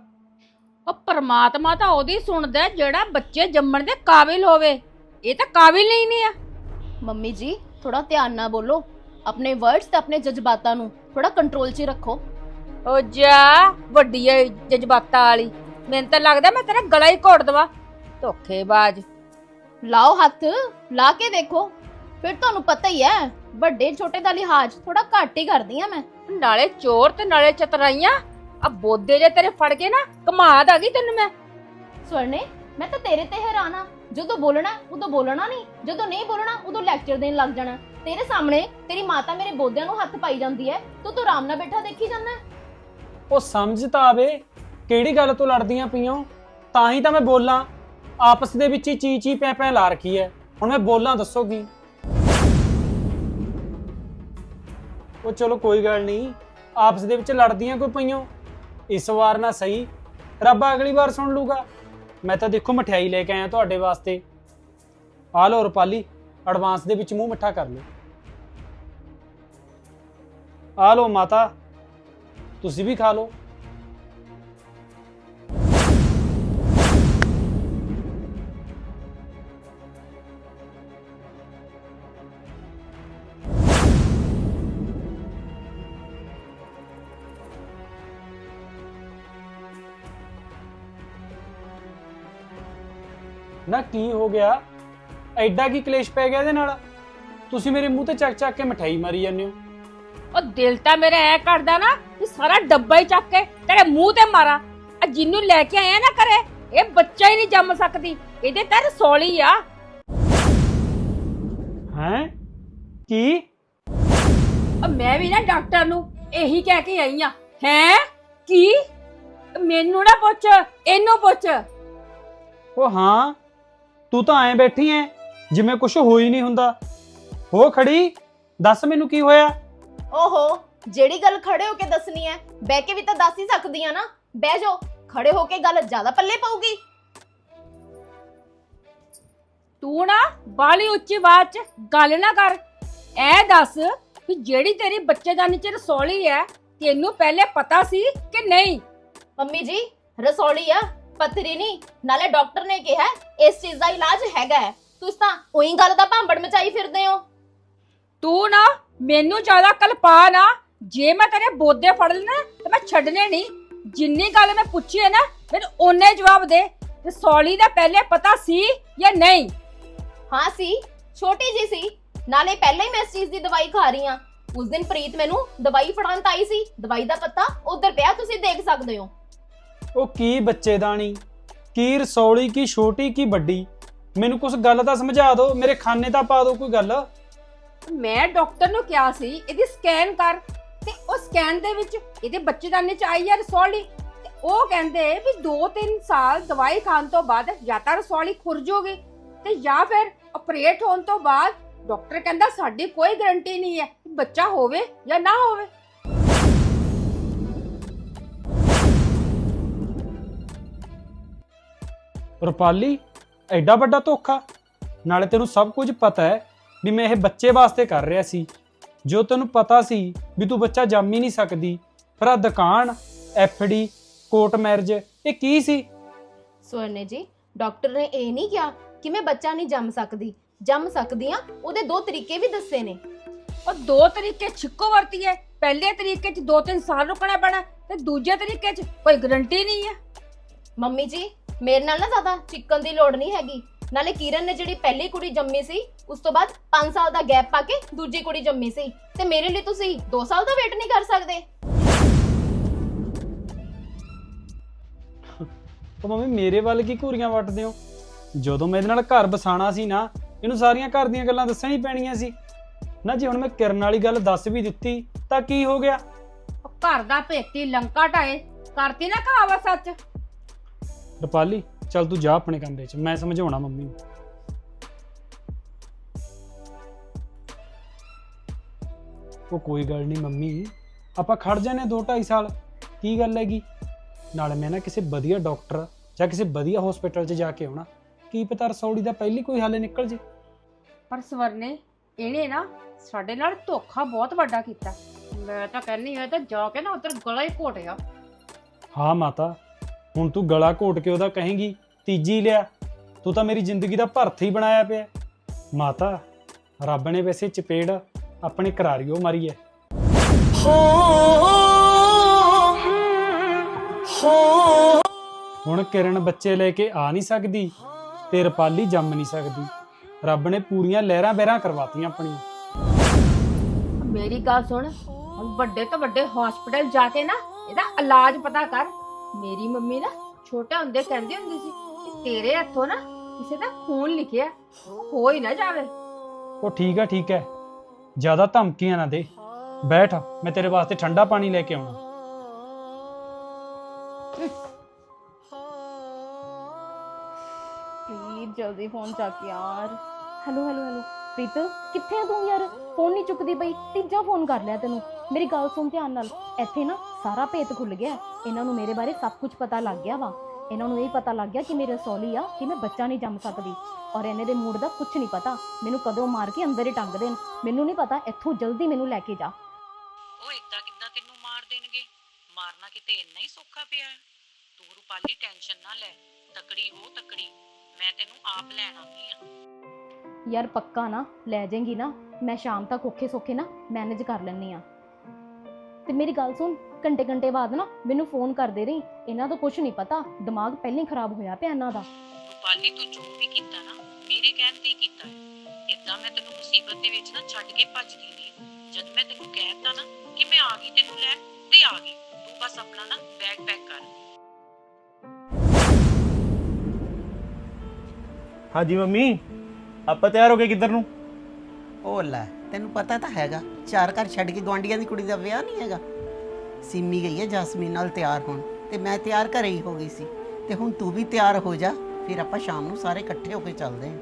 ਉਹ ਪਰਮਾਤਮਾ ਤਾਂ ਉਹਦੀ ਸੁਣਦਾ ਹੈ ਜਿਹੜਾ ਬੱਚੇ ਜੰਮਣ ਦੇ ਕਾਬਿਲ ਹੋਵੇ। ਇਹ ਤਾਂ ਕਾਬਿਲ ਨਹੀਂ ਨਹੀਂ ਆ। ਮੰਮੀ ਜੀ ਥੋੜਾ ਧਿਆਨ ਨਾਲ ਬੋਲੋ। ਆਪਣੇ ਵਰਡਸ ਤੇ ਆਪਣੇ ਜਜ਼ਬਾਤਾਂ ਨੂੰ ਥੋੜਾ ਕੰਟਰੋਲ 'ਚ ਰੱਖੋ। ਓ ਜਾ ਵੱਡੀ ਐ ਜਜ਼ਬਾਤਾਂ ਵਾਲੀ। ਮੈਨੂੰ ਤਾਂ ਲੱਗਦਾ ਮੈਂ ਤੇਰਾ ਗਲਾ ਹੀ ਘੋੜ ਦਵਾ। ਧੋਖੇਬਾਜ਼। ਲਾਓ ਹੱਥ ਲਾ ਕੇ ਦੇਖੋ। ਫਿਰ ਤੁਹਾਨੂੰ ਪਤਾ ਹੀ ਹੈ ਵੱਡੇ ਛੋਟੇ ਦਾ ਲਿਹਾਜ਼ ਥੋੜਾ ਘੱਟ ਹੀ ਕਰਦੀ ਆ ਮੈਂ। ਨਾਲੇ ਚੋਰ ਤੇ ਨਾਲੇ ਚਤਰਾਈਆਂ। ਆ ਬੋਦੇ ਜੇ ਤੇਰੇ ਫੜ ਕੇ ਨਾ ਕਮਾਦ ਆ ਗਈ ਤੈਨੂੰ ਮੈਂ। ਸਵਰਨੇ ਮੈਂ ਤਾਂ ਤੇਰੇ ਤੇ ਹੈਰਾਨ ਆ। ਜਦੋਂ ਬੋਲਣਾ ਉਦੋਂ ਬੋਲਣਾ ਨਹੀਂ। ਜਦੋਂ ਨਹੀਂ ਬੋਲਣਾ ਉਦੋਂ ਲੈਕਚਰ ਦੇਣ ਲੱਗ ਜਾਣਾ। ਤੇਰੇ ਸਾਹਮਣੇ ਤੇਰੀ ਮਾਤਾ ਮੇਰੇ ਬੋਦਿਆਂ ਨੂੰ ਹੱਥ ਪਾਈ ਜਾਂਦੀ ਹੈ ਤੂੰ ਤੂੰ ਆਰਾਮ ਨਾਲ ਬੈਠਾ ਦੇਖੀ ਜਾਂਦਾ ਹੈ। ਉਹ ਸਮਝ ਤਾਂ ਆਵੇ ਕਿਹੜੀ ਗੱਲ ਤੋਂ ਲੜਦੀਆਂ ਪਈਆਂ ਤਾਂ ਹੀ ਤਾਂ ਮੈਂ ਬੋਲਾਂ ਆਪਸ ਦੇ ਵਿੱਚ ਹੀ ਚੀ ਚੀ ਪੈ ਪੈ ਲਾ ਰੱਖੀ ਐ। ਹੁਣ ਮੈਂ ਬੋਲਾਂ ਦੱਸੋ ਕੀ? ਉਹ ਚਲੋ ਕੋਈ ਗੱਲ ਨਹੀਂ ਆਪਸ ਦੇ ਵਿੱਚ ਲੜਦੀਆਂ ਕੋਈ ਪਈਆਂ ਇਸ ਵਾਰ ਨਾ ਸਹੀ। ਰੱਬ ਅਗਲੀ ਵਾਰ ਸੁਣ ਲੂਗਾ। ਮੈਂ ਤਾਂ ਦੇਖੋ ਮਠਿਆਈ ਲੈ ਕੇ ਆਇਆ ਤੁਹਾਡੇ ਵਾਸਤੇ। ਆ ਲਓ ਰੁਪਾਲੀ, ਐਡਵਾਂਸ ਦੇ ਵਿੱਚ ਮੂੰਹ ਮਿੱਠਾ ਕਰ ਲਓ। ਆ ਲਓ ਮਾਤਾ, ਤੁਸੀਂ ਵੀ ਖਾ ਲਓ। ਨਾ ਕੀ ਹੋ ਗਿਆ? ਐਡਾ ਕੀ ਕਲੇਸ਼ ਪੈ ਗਿਆ ਇਹਦੇ ਨਾਲ? ਤੁਸੀਂ ਮੇਰੇ ਮੂੰਹ ਤੇ ਚੱਕ ਚੱਕ ਕੇ ਮਠਾਈ ਮਾਰੀ ਜਾਂਦੇ ਹੋ। ਉਹ ਦਿਲ ਤਾਂ ਮੇਰਾ ਐ ਕਰਦਾ ਨਾ ਕਿ ਸਾਰਾ ਡੱਬਾ ਹੀ ਚੱਕ ਕੇ ਤੇਰੇ ਮੂੰਹ ਤੇ ਮਾਰਾਂ। ਆ ਜਿੰਨੂੰ ਲੈ ਕੇ ਆਇਆ ਨਾ ਕਰੇ ਇਹ ਬੱਚਾ ਹੀ ਨਹੀਂ ਜੰਮ ਸਕਦੀ। ਇਹਦੇ ਤਾਂ ਰਸੌਲੀ ਆ। ਹੈਂ? ਕੀ? ਆ ਮੈਂ ਵੀ ਨਾ ਡਾਕਟਰ ਨੂੰ ਇਹੀ ਕਹਿ ਕੇ ਆਈ ਆ। ਹੈ? ਕੀ? ਮੈਨੂੰ ਨਾ ਪੁੱਛ ਇਹਨੂੰ ਪੁੱਛ। ਉਹ ਹਾਂ ਤੂੰ ਤਾਂ ਐਂ ਬੈਠੀ ਐ ਜਿਵੇਂ ਕੁਝ ਹੋ ਹੀ ਨਹੀਂ ਹੁੰਦਾ। ਹੋ ਖੜੀ ਦੱਸ ਮੈਨੂੰ ਕੀ ਹੋਇਆ? ਓਹੋ ਜਿਹੜੀ ਗੱਲ ਖੜੇ ਹੋ ਕੇ ਦੱਸਣੀ ਹੈ ਬਹਿ ਕੇ ਵੀ ਤਾਂ ਦੱਸ ਹੀ ਸਕਦੀ ਆ ਨਾ। ਬਹਿ ਜਾਓ ਖੜੇ ਹੋ ਕੇ ਗੱਲ ਜ਼ਿਆਦਾ ਪੱਲੇ ਪਊਗੀ। ਤੂੰ ਨਾ ਬਾਲੀ ਉੱਚੀ ਆਵਾਜ਼ 'ਚ ਗੱਲ ਨਾ ਕਰ। ਐ ਦੱਸ ਕਿ ਜਿਹੜੀ ਤੇਰੀ ਬੱਚੇਦਾਨੀ 'ਚ ਰਸੌਲੀ ਹੈ ਤੈਨੂੰ ਪਹਿਲੇ ਪਤਾ ਸੀ ਕਿ ਨਹੀਂ? ਮੰਮੀ ਜੀ ਰਸੌਲੀ ਆ। ਪੱਥਰੀ ਨਹੀਂ ਨਾਲੇ ਡਾਕਟਰ ਨੇ ਕਿਹਾ ਇਸ ਚੀਜ਼ ਦਾ ਇਲਾਜ ਹੈਗਾ ਹੈ। ਤੁਸੀਂ ਤਾਂ ਉਹੀ ਗੱਲ ਦਾ ਭਾਂਬੜ ਮਚਾਈ ਫਿਰਦੇ ਹੋ। ਤੂੰ ਨਾ ਮੈਨੂੰ ਜ਼ਿਆਦਾ ਕਲਪਾ ਨਾ। ਜੇ ਮੈਂ ਤੇਰੇ ਬੋਦੇ ਫੜ ਲੈਣਾ ਤੇ ਮੈਂ ਛੱਡਨੇ ਨਹੀਂ। ਜਿੰਨੀ ਗੱਲ ਮੈਂ ਪੁੱਛੀ ਹੈ ਨਾ ਮੈਨੂੰ ਓਨੇ ਜਵਾਬ ਦੇ। ਰਸੌਲੀ ਦਾ ਪਹਿਲੇ ਪਤਾ ਸੀ ਜਾਂ ਨਹੀਂ? ਹਾਂ ਸੀ ਛੋਟੀ ਜੀ ਸੀ। ਨਾਲੇ ਪਹਿਲਾਂ ਹੀ ਮੈਂ ਇਸ ਚੀਜ਼ ਦੀ ਦਵਾਈ ਖਾ ਰਹੀ ਆ ਉਸ ਦਿਨ ਪ੍ਰੀਤ ਮੈਨੂੰ ਦਵਾਈ ਫੜਾਉਣ ਤਾਂ ਆਈ ਸੀ। ਦਵਾਈ ਦਾ ਪਤਾ ਉਧਰ ਪਿਆ ਤੁਸੀਂ ਦੇਖ ਸਕਦੇ ਹੋ। ਉਹ ਕੀ ਬੱਚੇਦਾਨੀ ਕੀ ਰਸੌਲੀ, ਕੀ ਛੋਟੀ, ਕੀ ਵੱਡੀ? ਮੈਨੂੰ ਕੁਝ ਗੱਲ ਤਾਂ ਸਮਝਾ ਦਿਓ ਮੇਰੇ ਖਾਨੇ ਤਾਂ ਪਾ ਦਿਓ ਕੋਈ ਗੱਲ। ਮੈਂ ਡਾਕਟਰ ਨੂੰ ਕਿਹਾ ਸੀ, ਇਹਦੀ ਸਕੈਨ ਕਰ। ਤੇ ਉਹ ਸਕੈਨ ਦੇ ਵਿੱਚ ਇਹਦੇ ਬੱਚੇਦਾਨੀ ਚ ਆਈ ਹੈ ਰਸੌਲੀ। ਤੇ ਉਹ ਕਹਿੰਦੇ ਵੀ 2-3 ਸਾਲ ਦਵਾਈ ਖਾਣ ਤੋਂ ਬਾਅਦ ਜਾਂ ਤਾਂ ਰਸੌਲੀ ਖੁਰ ਜਾਊਗੀ ਤੇ ਜਾਂ ਫਿਰ ਆਪਰੇਟ ਹੋਣ ਤੋਂ ਬਾਅਦ ਡਾਕਟਰ ਕਹਿੰਦਾ ਸਾਡੀ ਕੋਈ ਗਾਰੰਟੀ ਨਹੀਂ ਹੈ ਬੱਚਾ ਹੋਵੇ ਜਾਂ ਨਾ ਹੋਵੇ। ਰੁਪਾਲੀ ਐਡਾ ਵੱਡਾ ਧੋਖਾ? ਨਾਲੇ ਤੈਨੂੰ ਸਭ ਕੁਝ ਪਤਾ ਹੈ ਵੀ ਮੈਂ ਇਹ ਬੱਚੇ ਵਾਸਤੇ ਕਰ ਰਿਹਾ ਸੀ। ਜੋ ਤੈਨੂੰ ਪਤਾ ਸੀ ਵੀ ਤੂੰ ਬੱਚਾ ਜੰਮ ਹੀ ਨਹੀਂ ਸਕਦੀ ਪਰ ਆ ਦੁਕਾਨ ਐਫਡੀ ਕੋਰਟ ਮੈਰਿਜ ਇਹ ਕੀ ਸੀ? ਸਵਰਨੇ ਜੀ ਡਾਕਟਰ ਨੇ ਇਹ ਨਹੀਂ ਕਿਹਾ ਕਿ ਮੈਂ ਬੱਚਾ ਨਹੀਂ ਜੰਮ ਸਕਦੀ। ਜੰਮ ਸਕਦੀ ਆ ਉਹਦੇ ਦੋ ਤਰੀਕੇ ਵੀ ਦੱਸੇ ਨੇ। ਉਹ ਦੋ ਤਰੀਕੇ ਛਿੱਕੋ ਵਰਤੀ ਹੈ ਪਹਿਲੇ ਤਰੀਕੇ 'ਚ 2-3 ਸਾਲ ਰੁਕਣਾ ਪੈਣਾ ਤੇ ਦੂਜੇ ਤਰੀਕੇ 'ਚ ਕੋਈ ਗਾਰੰਟੀ ਨਹੀਂ ਹੈ ਮੰਮੀ ਜੀ ਮੇਰੇ ਨਾਲ ਨਾ ਜ਼ਿਆਦਾ ਚਿੱਕਣ ਦੀ ਲੋੜ ਨਹੀਂ ਹੈਗੀ। ਨਾਲੇ ਕਿਰਨ ਨੇ ਜਿਹੜੀ ਪਹਿਲੀ ਕੁੜੀ ਜੰਮੀ ਸੀ ਉਸ ਤੋਂ ਬਾਅਦ 5 ਸਾਲ ਦਾ ਗੈਪ ਪਾ ਕੇ ਦੂਜੀ ਕੁੜੀ ਜੰਮੀ ਸੀ। ਤੇ ਮੇਰੇ ਲਈ ਤੁਸੀਂ 2 ਸਾਲ ਦਾ ਵੇਟ ਨਹੀਂ ਕਰ ਸਕਦੇ। ਉਹ ਮੰਮੀ ਮੇਰੇ ਵੱਲ ਕੀ ਘੂਰੀਆਂ ਵੱਟਦੇ ਹੋ? ਜਦੋਂ ਮੈਂ ਇਹਦੇ ਨਾਲ ਘਰ ਬਸਾਣਾ ਸੀ ਨਾ ਇਹਨੂੰ ਸਾਰੀਆਂ ਘਰ ਦੀਆਂ ਗੱਲਾਂ ਦੱਸਣੀ ਪੈਣੀਆਂ ਸੀ। ਨਾ ਜੇ ਹੁਣ ਮੈਂ ਕਿਰਨ ਵਾਲੀ ਗੱਲ ਦੱਸ ਵੀ ਦਿੱਤੀ ਤਾਂ ਕੀ ਹੋ ਗਿਆ? ਉਹ ਘਰ ਦਾ ਭੇਤੀ ਲੰਕਾ ਢਾਏ ਕਰਤੀ ਨਾ ਕਹਾਵਤ ਸੱਚ? ਰੁਪਾਲੀ ਚੱਲ ਤੂੰ ਜਾ ਆਪਣੇ ਕਮਰੇ 'ਚ ਮੈਂ ਸਮਝਾਉਣਾ ਮੰਮੀ ਨੂੰ। ਉਹ ਕੋਈ ਗੱਲ ਨਹੀਂ ਮੰਮੀ ਆਪਾਂ ਖੜ ਜਾਂਦੇ ਹਾਂ ਦੋ 2.5 ਸਾਲ ਕੀ ਗੱਲ ਹੈਗੀ? ਨਾਲੇ ਮੈਂ ਨਾ ਕਿਸੇ ਵਧੀਆ ਡਾਕਟਰ ਜਾਂ ਕਿਸੇ ਵਧੀਆ ਹਸਪੀਟਲ 'ਚ ਜਾ ਕੇ ਆਉਣਾ ਕੀ ਪਤਾ ਰਸੌਲੀ ਦਾ ਪਹਿਲੀ ਕੋਈ ਹੱਲ ਨਿਕਲ ਜੇ। ਪਰ ਸਵਰਨੇ ਇਹਨੇ ਨਾ ਸਾਡੇ ਨਾਲ ਧੋਖਾ ਬਹੁਤ ਵੱਡਾ ਕੀਤਾ। ਮੈਂ ਤਾਂ ਕਹਿੰਨੀ ਹੈ ਤਾਂ ਜਾ ਕੇ ਨਾ ਉਧਰ ਗਲਾ ਹੀ ਘੋਟਿਆ। ਹਾਂ ਮਾਤਾ ਹੁਣ ਤੂੰ ਗਲਾ ਘੋਟ ਕੇ ਉਹਦਾ ਕਹੇਂਗੀ, ਤੀਜੀ ਲਿਆ, ਤੂੰ ਤਾਂ ਮੇਰੀ ਜ਼ਿੰਦਗੀ ਦਾ ਭਰਥ ਹੀ ਬਣਾਇਆ ਪਿਆ। ਮਾਤਾ, ਰੱਬ ਨੇ ਵੈਸੇ ਚਪੇੜ ਆਪਣੇ ਕਰਾਰੀਓ ਮਾਰੀ ਹੈ। ਹੁਣ ਕਿਰਨ ਬੱਚੇ ਲੈ ਕੇ ਆ ਨਹੀਂ ਸਕਦੀ ਤੇ ਰਪਾਲੀ ਜੰਮ ਨਹੀਂ ਸਕਦੀ। ਰੱਬ ਨੇ ਪੂਰੀਆਂ ਲਹਿਰਾਂ ਬਹਿਰਾਂ ਕਰਵਾਤੀਆਂ ਆਪਣੀਆਂ। ਮੇਰੀ ਗੱਲ ਸੁਣ, ਹੁਣ ਵੱਡੇ ਤੋਂ ਵੱਡੇ ਹਸਪੀਟਲ ਜਾ ਕੇ ਨਾ, ਇਹਦਾ ਇਲਾਜ ਪਤਾ ਕਰ। ਮੇਰੀ ਮੰਮੀ ਨਾ ਛੋਟੇ ਹੁੰਦੇ ਕਹਿੰਦੀ ਹੁੰਦੀ ਸੀ ਕਿ ਤੇਰੇ ਹੱਥੋਂ ਨਾ ਕਿਸੇ ਦਾ ਖੂਨ ਲਿਖਿਆ ਹੋ ਹੀ ਨਾ ਜਾਵੇ। ਉਹ ਠੀਕ ਹੈ ਠੀਕ ਹੈ ਜ਼ਿਆਦਾ ਧਮਕੀਆਂ ਨਾ ਦੇ। ਬੈਠ ਮੈਂ ਤੇਰੇ ਵਾਸਤੇ ਠੰਡਾ ਪਾਣੀ ਲੈ ਕੇ ਆਉਣਾ। ਪਲੀਜ਼ ਜਲਦੀ ਫੋਨ ਚੱਕ ਯਾਰ। Hello hello hello. ਪ੍ਰੀਤ ਕਿੱਥੇ ਆ ਤੂੰ ਯਾਰ? ਫੋਨ ਨਹੀਂ ਚੁੱਕਦੀ ਪਈ। ਤੀਜਾ ਫੋਨ ਕਰ ਲਿਆ ਤੈਨੂੰ। ਮੇਰੀ ਗੱਲ ਸੁਣ ਧਿਆਨ ਨਾਲ। ਇੱਥੇ ਨਾ ਸਾਰਾ ਭੇਤ ਖੁੱਲ ਗਿਆ। ਇਹਨਾਂ ਨੂੰ ਮੇਰੇ ਬਾਰੇ ਸਭ ਕੁਝ ਪਤਾ ਲੱਗ ਗਿਆ ਵਾ। ਇਹਨਾਂ ਨੂੰ ਇਹ ਪਤਾ ਲੱਗ ਗਿਆ ਕਿ ਮੇਰੇ ਰਸੌਲੀ ਆ ਕਿ ਮੈਂ ਬੱਚਾ ਨਹੀਂ ਜੰਮ ਸਕਦੀ। ਔਰ ਇਹਨੇ ਦੇ ਮੂਡ ਦਾ ਕੁਝ ਨਹੀਂ ਪਤਾ। ਮੈਨੂੰ ਕਦੋਂ ਮਾਰ ਕੇ ਅੰਦਰ ਹੀ ਟੰਗ ਦੇਣ। ਮੈਨੂੰ ਨਹੀਂ ਪਤਾ ਇੱਥੋਂ ਜਲਦੀ ਮੈਨੂੰ ਲੈ ਕੇ ਜਾ। ਉਹ ਏਦਾਂ ਕਿੱਦਾਂ ਤੈਨੂੰ ਮਾਰ ਦੇਣਗੇ? ਮਾਰਨਾ ਕਿਤੇ ਇੰਨਾ ਹੀ ਸੌਖਾ ਪਿਆ ਹੈ। ਤੂੰ ਰੂਪਾਲੀ ਟੈਨਸ਼ਨ ਨਾ ਲੈ। ਤਕੜੀ ਹੋ ਤਕੜੀ। ਮੈਂ ਤੈਨੂੰ ਆਪ ਲੈਣ ਆਉਂਦੀ ਆ ਯਾਰ ਪੱਕਾ ਨਾ ਲੈ ਜਾਏਗੀ ਨਾ। ਮੈਂ ਸ਼ਾਮ ਤੱਕ ਔਖੇ ਸੌਖੇ ਨਾ ਮੈਨੇਜ ਕਰ ਲੈਣੀ ਆ ਤੇ ਮੇਰੀ ਗੱਲ ਸੁਣ ਘੰਟੇ ਘੰਟੇ ਬਾਅਦ ਨਾ ਮੈਨੂੰ ਫੋਨ ਕਰਦੇ ਰਹੀ। ਇਹਨਾਂ ਤੋਂ ਕੁਝ ਨਹੀਂ ਪਤਾ ਦਿਮਾਗ ਪਹਿਲਾਂ ਹੀ ਖਰਾਬ ਹੋਇਆ ਪਿਆ ਇਹਨਾਂ ਦਾ। ਰੂਪਾਲੀ ਤੂੰ ਜੋ ਵੀ ਕੀਤਾ ਨਾ ਮੇਰੇ ਕਹਿਣ ਤੇ ਹੀ ਕੀਤਾ ਏਦਾਂ ਮੈਂ ਤੈਨੂੰ ਮੁਸੀਬਤ ਦੇ ਵਿੱਚ ਨਾ ਛੱਡ ਕੇ ਭੱਜਦੀ ਨਹੀਂ ਜਦ ਮੈਂ ਤੈਨੂੰ ਕਹਿ ਦਿੱਤਾ ਨਾ ਕਿ ਮੈਂ ਆ ਗਈ ਤੈਨੂੰ ਲੈਣ ਤੇ ਆ ਗਈ। ਤੂੰ ਬਸ ਆਪਣਾ ਨਾ ਬੈਗ ਪੈਕ ਕਰ। ਹਾਂਜੀ ਮੰਮੀ ਆਪਾਂ ਤਿਆਰ ਹੋ ਗਏ ਕਿੱਧਰ ਨੂੰ? ਉਹ ਲੈ ਤੈਨੂੰ ਪਤਾ ਤਾਂ ਹੈਗਾ ਚਾਰ ਘਰ ਛੱਡ ਕੇ ਗਵਾਂਡੀਆਂ ਦੀ ਕੁੜੀ ਦਾ ਵਿਆਹ ਨਹੀਂ ਹੈਗਾ। ਸਿੰਮੀ ਗਈ ਹੈ ਜਸਮੀਨ ਨਾਲ ਤਿਆਰ ਹੋਣ ਤੇ ਮੈਂ ਤਿਆਰ ਘਰੇ ਹੀ ਹੋ ਗਈ ਸੀ। ਤੇ ਹੁਣ ਤੂੰ ਵੀ ਤਿਆਰ ਹੋ ਜਾ ਫਿਰ ਆਪਾਂ ਸ਼ਾਮ ਨੂੰ ਸਾਰੇ ਇਕੱਠੇ ਹੋ ਕੇ ਚੱਲਦੇ ਹਾਂ।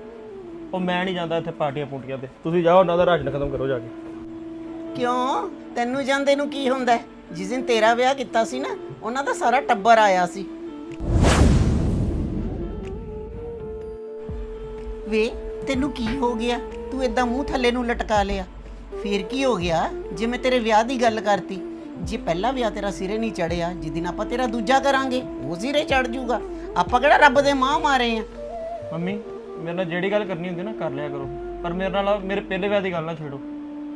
ਉਹ ਮੈਂ ਨਹੀਂ ਜਾਂਦਾ ਇੱਥੇ ਪਾਰਟੀਆਂ ਪੂਟੀਆਂ ਤੇ। ਤੁਸੀਂ ਜਾਓ ਉਹਨਾਂ ਦਾ ਰਾਸ਼ਨ ਖਤਮ ਕਰੋ ਜਾ ਕੇ। ਕਿਉਂ? ਤੈਨੂੰ ਜਾਂਦੇ ਨੂੰ ਕੀ ਹੁੰਦਾ? ਹੈ? ਜਿਸ ਦਿਨ ਤੇਰਾ ਵਿਆਹ ਕੀਤਾ ਸੀ ਨਾ ਉਹਨਾਂ ਦਾ ਸਾਰਾ ਟੱਬਰ ਆਇਆ ਸੀ। ਵੇ ਤੈਨੂੰ ਕੀ ਹੋ ਗਿਆ? ਤੂੰ ਇਦਾਂ ਮੂੰਹ ਥੱਲੇ ਨੂੰ ਲਟਕਾ ਲਿਆ। ਫੇਰ ਕੀ ਹੋ ਗਿਆ? ਜੇ ਮੈਂ ਤੇਰੇ ਵਿਆਹ ਦੀ ਗੱਲ ਕਰਤੀ ਜੇ ਪਹਿਲਾ ਵਿਆਹ ਤੇਰਾ ਸਿਰੇ ਨਹੀਂ ਚੜਿਆ ਜਿਸ ਦਿਨ ਆਪਾਂ ਤੇਰਾ ਦੂਜਾ ਕਰਾਂਗੇ ਉਹ ਸਿਰੇ ਚੜ ਜਾਊਗਾ ਆਪਾਂ ਕਿਹੜਾ ਰੱਬ ਦੇ ਮਾਂ ਮਾਰੇ ਆ? ਮੰਮੀ ਮੇਰੇ ਨਾਲ ਜਿਹੜੀ ਗੱਲ ਕਰਨੀ ਹੁੰਦੀ ਨਾ ਕਰ ਲਿਆ ਕਰੋ। ਪਰ ਮੇਰੇ ਨਾਲ ਮੇਰੇ ਪਹਿਲੇ ਵਿਆਹ ਦੀ ਗੱਲ ਨਾ ਛੇੜੋ।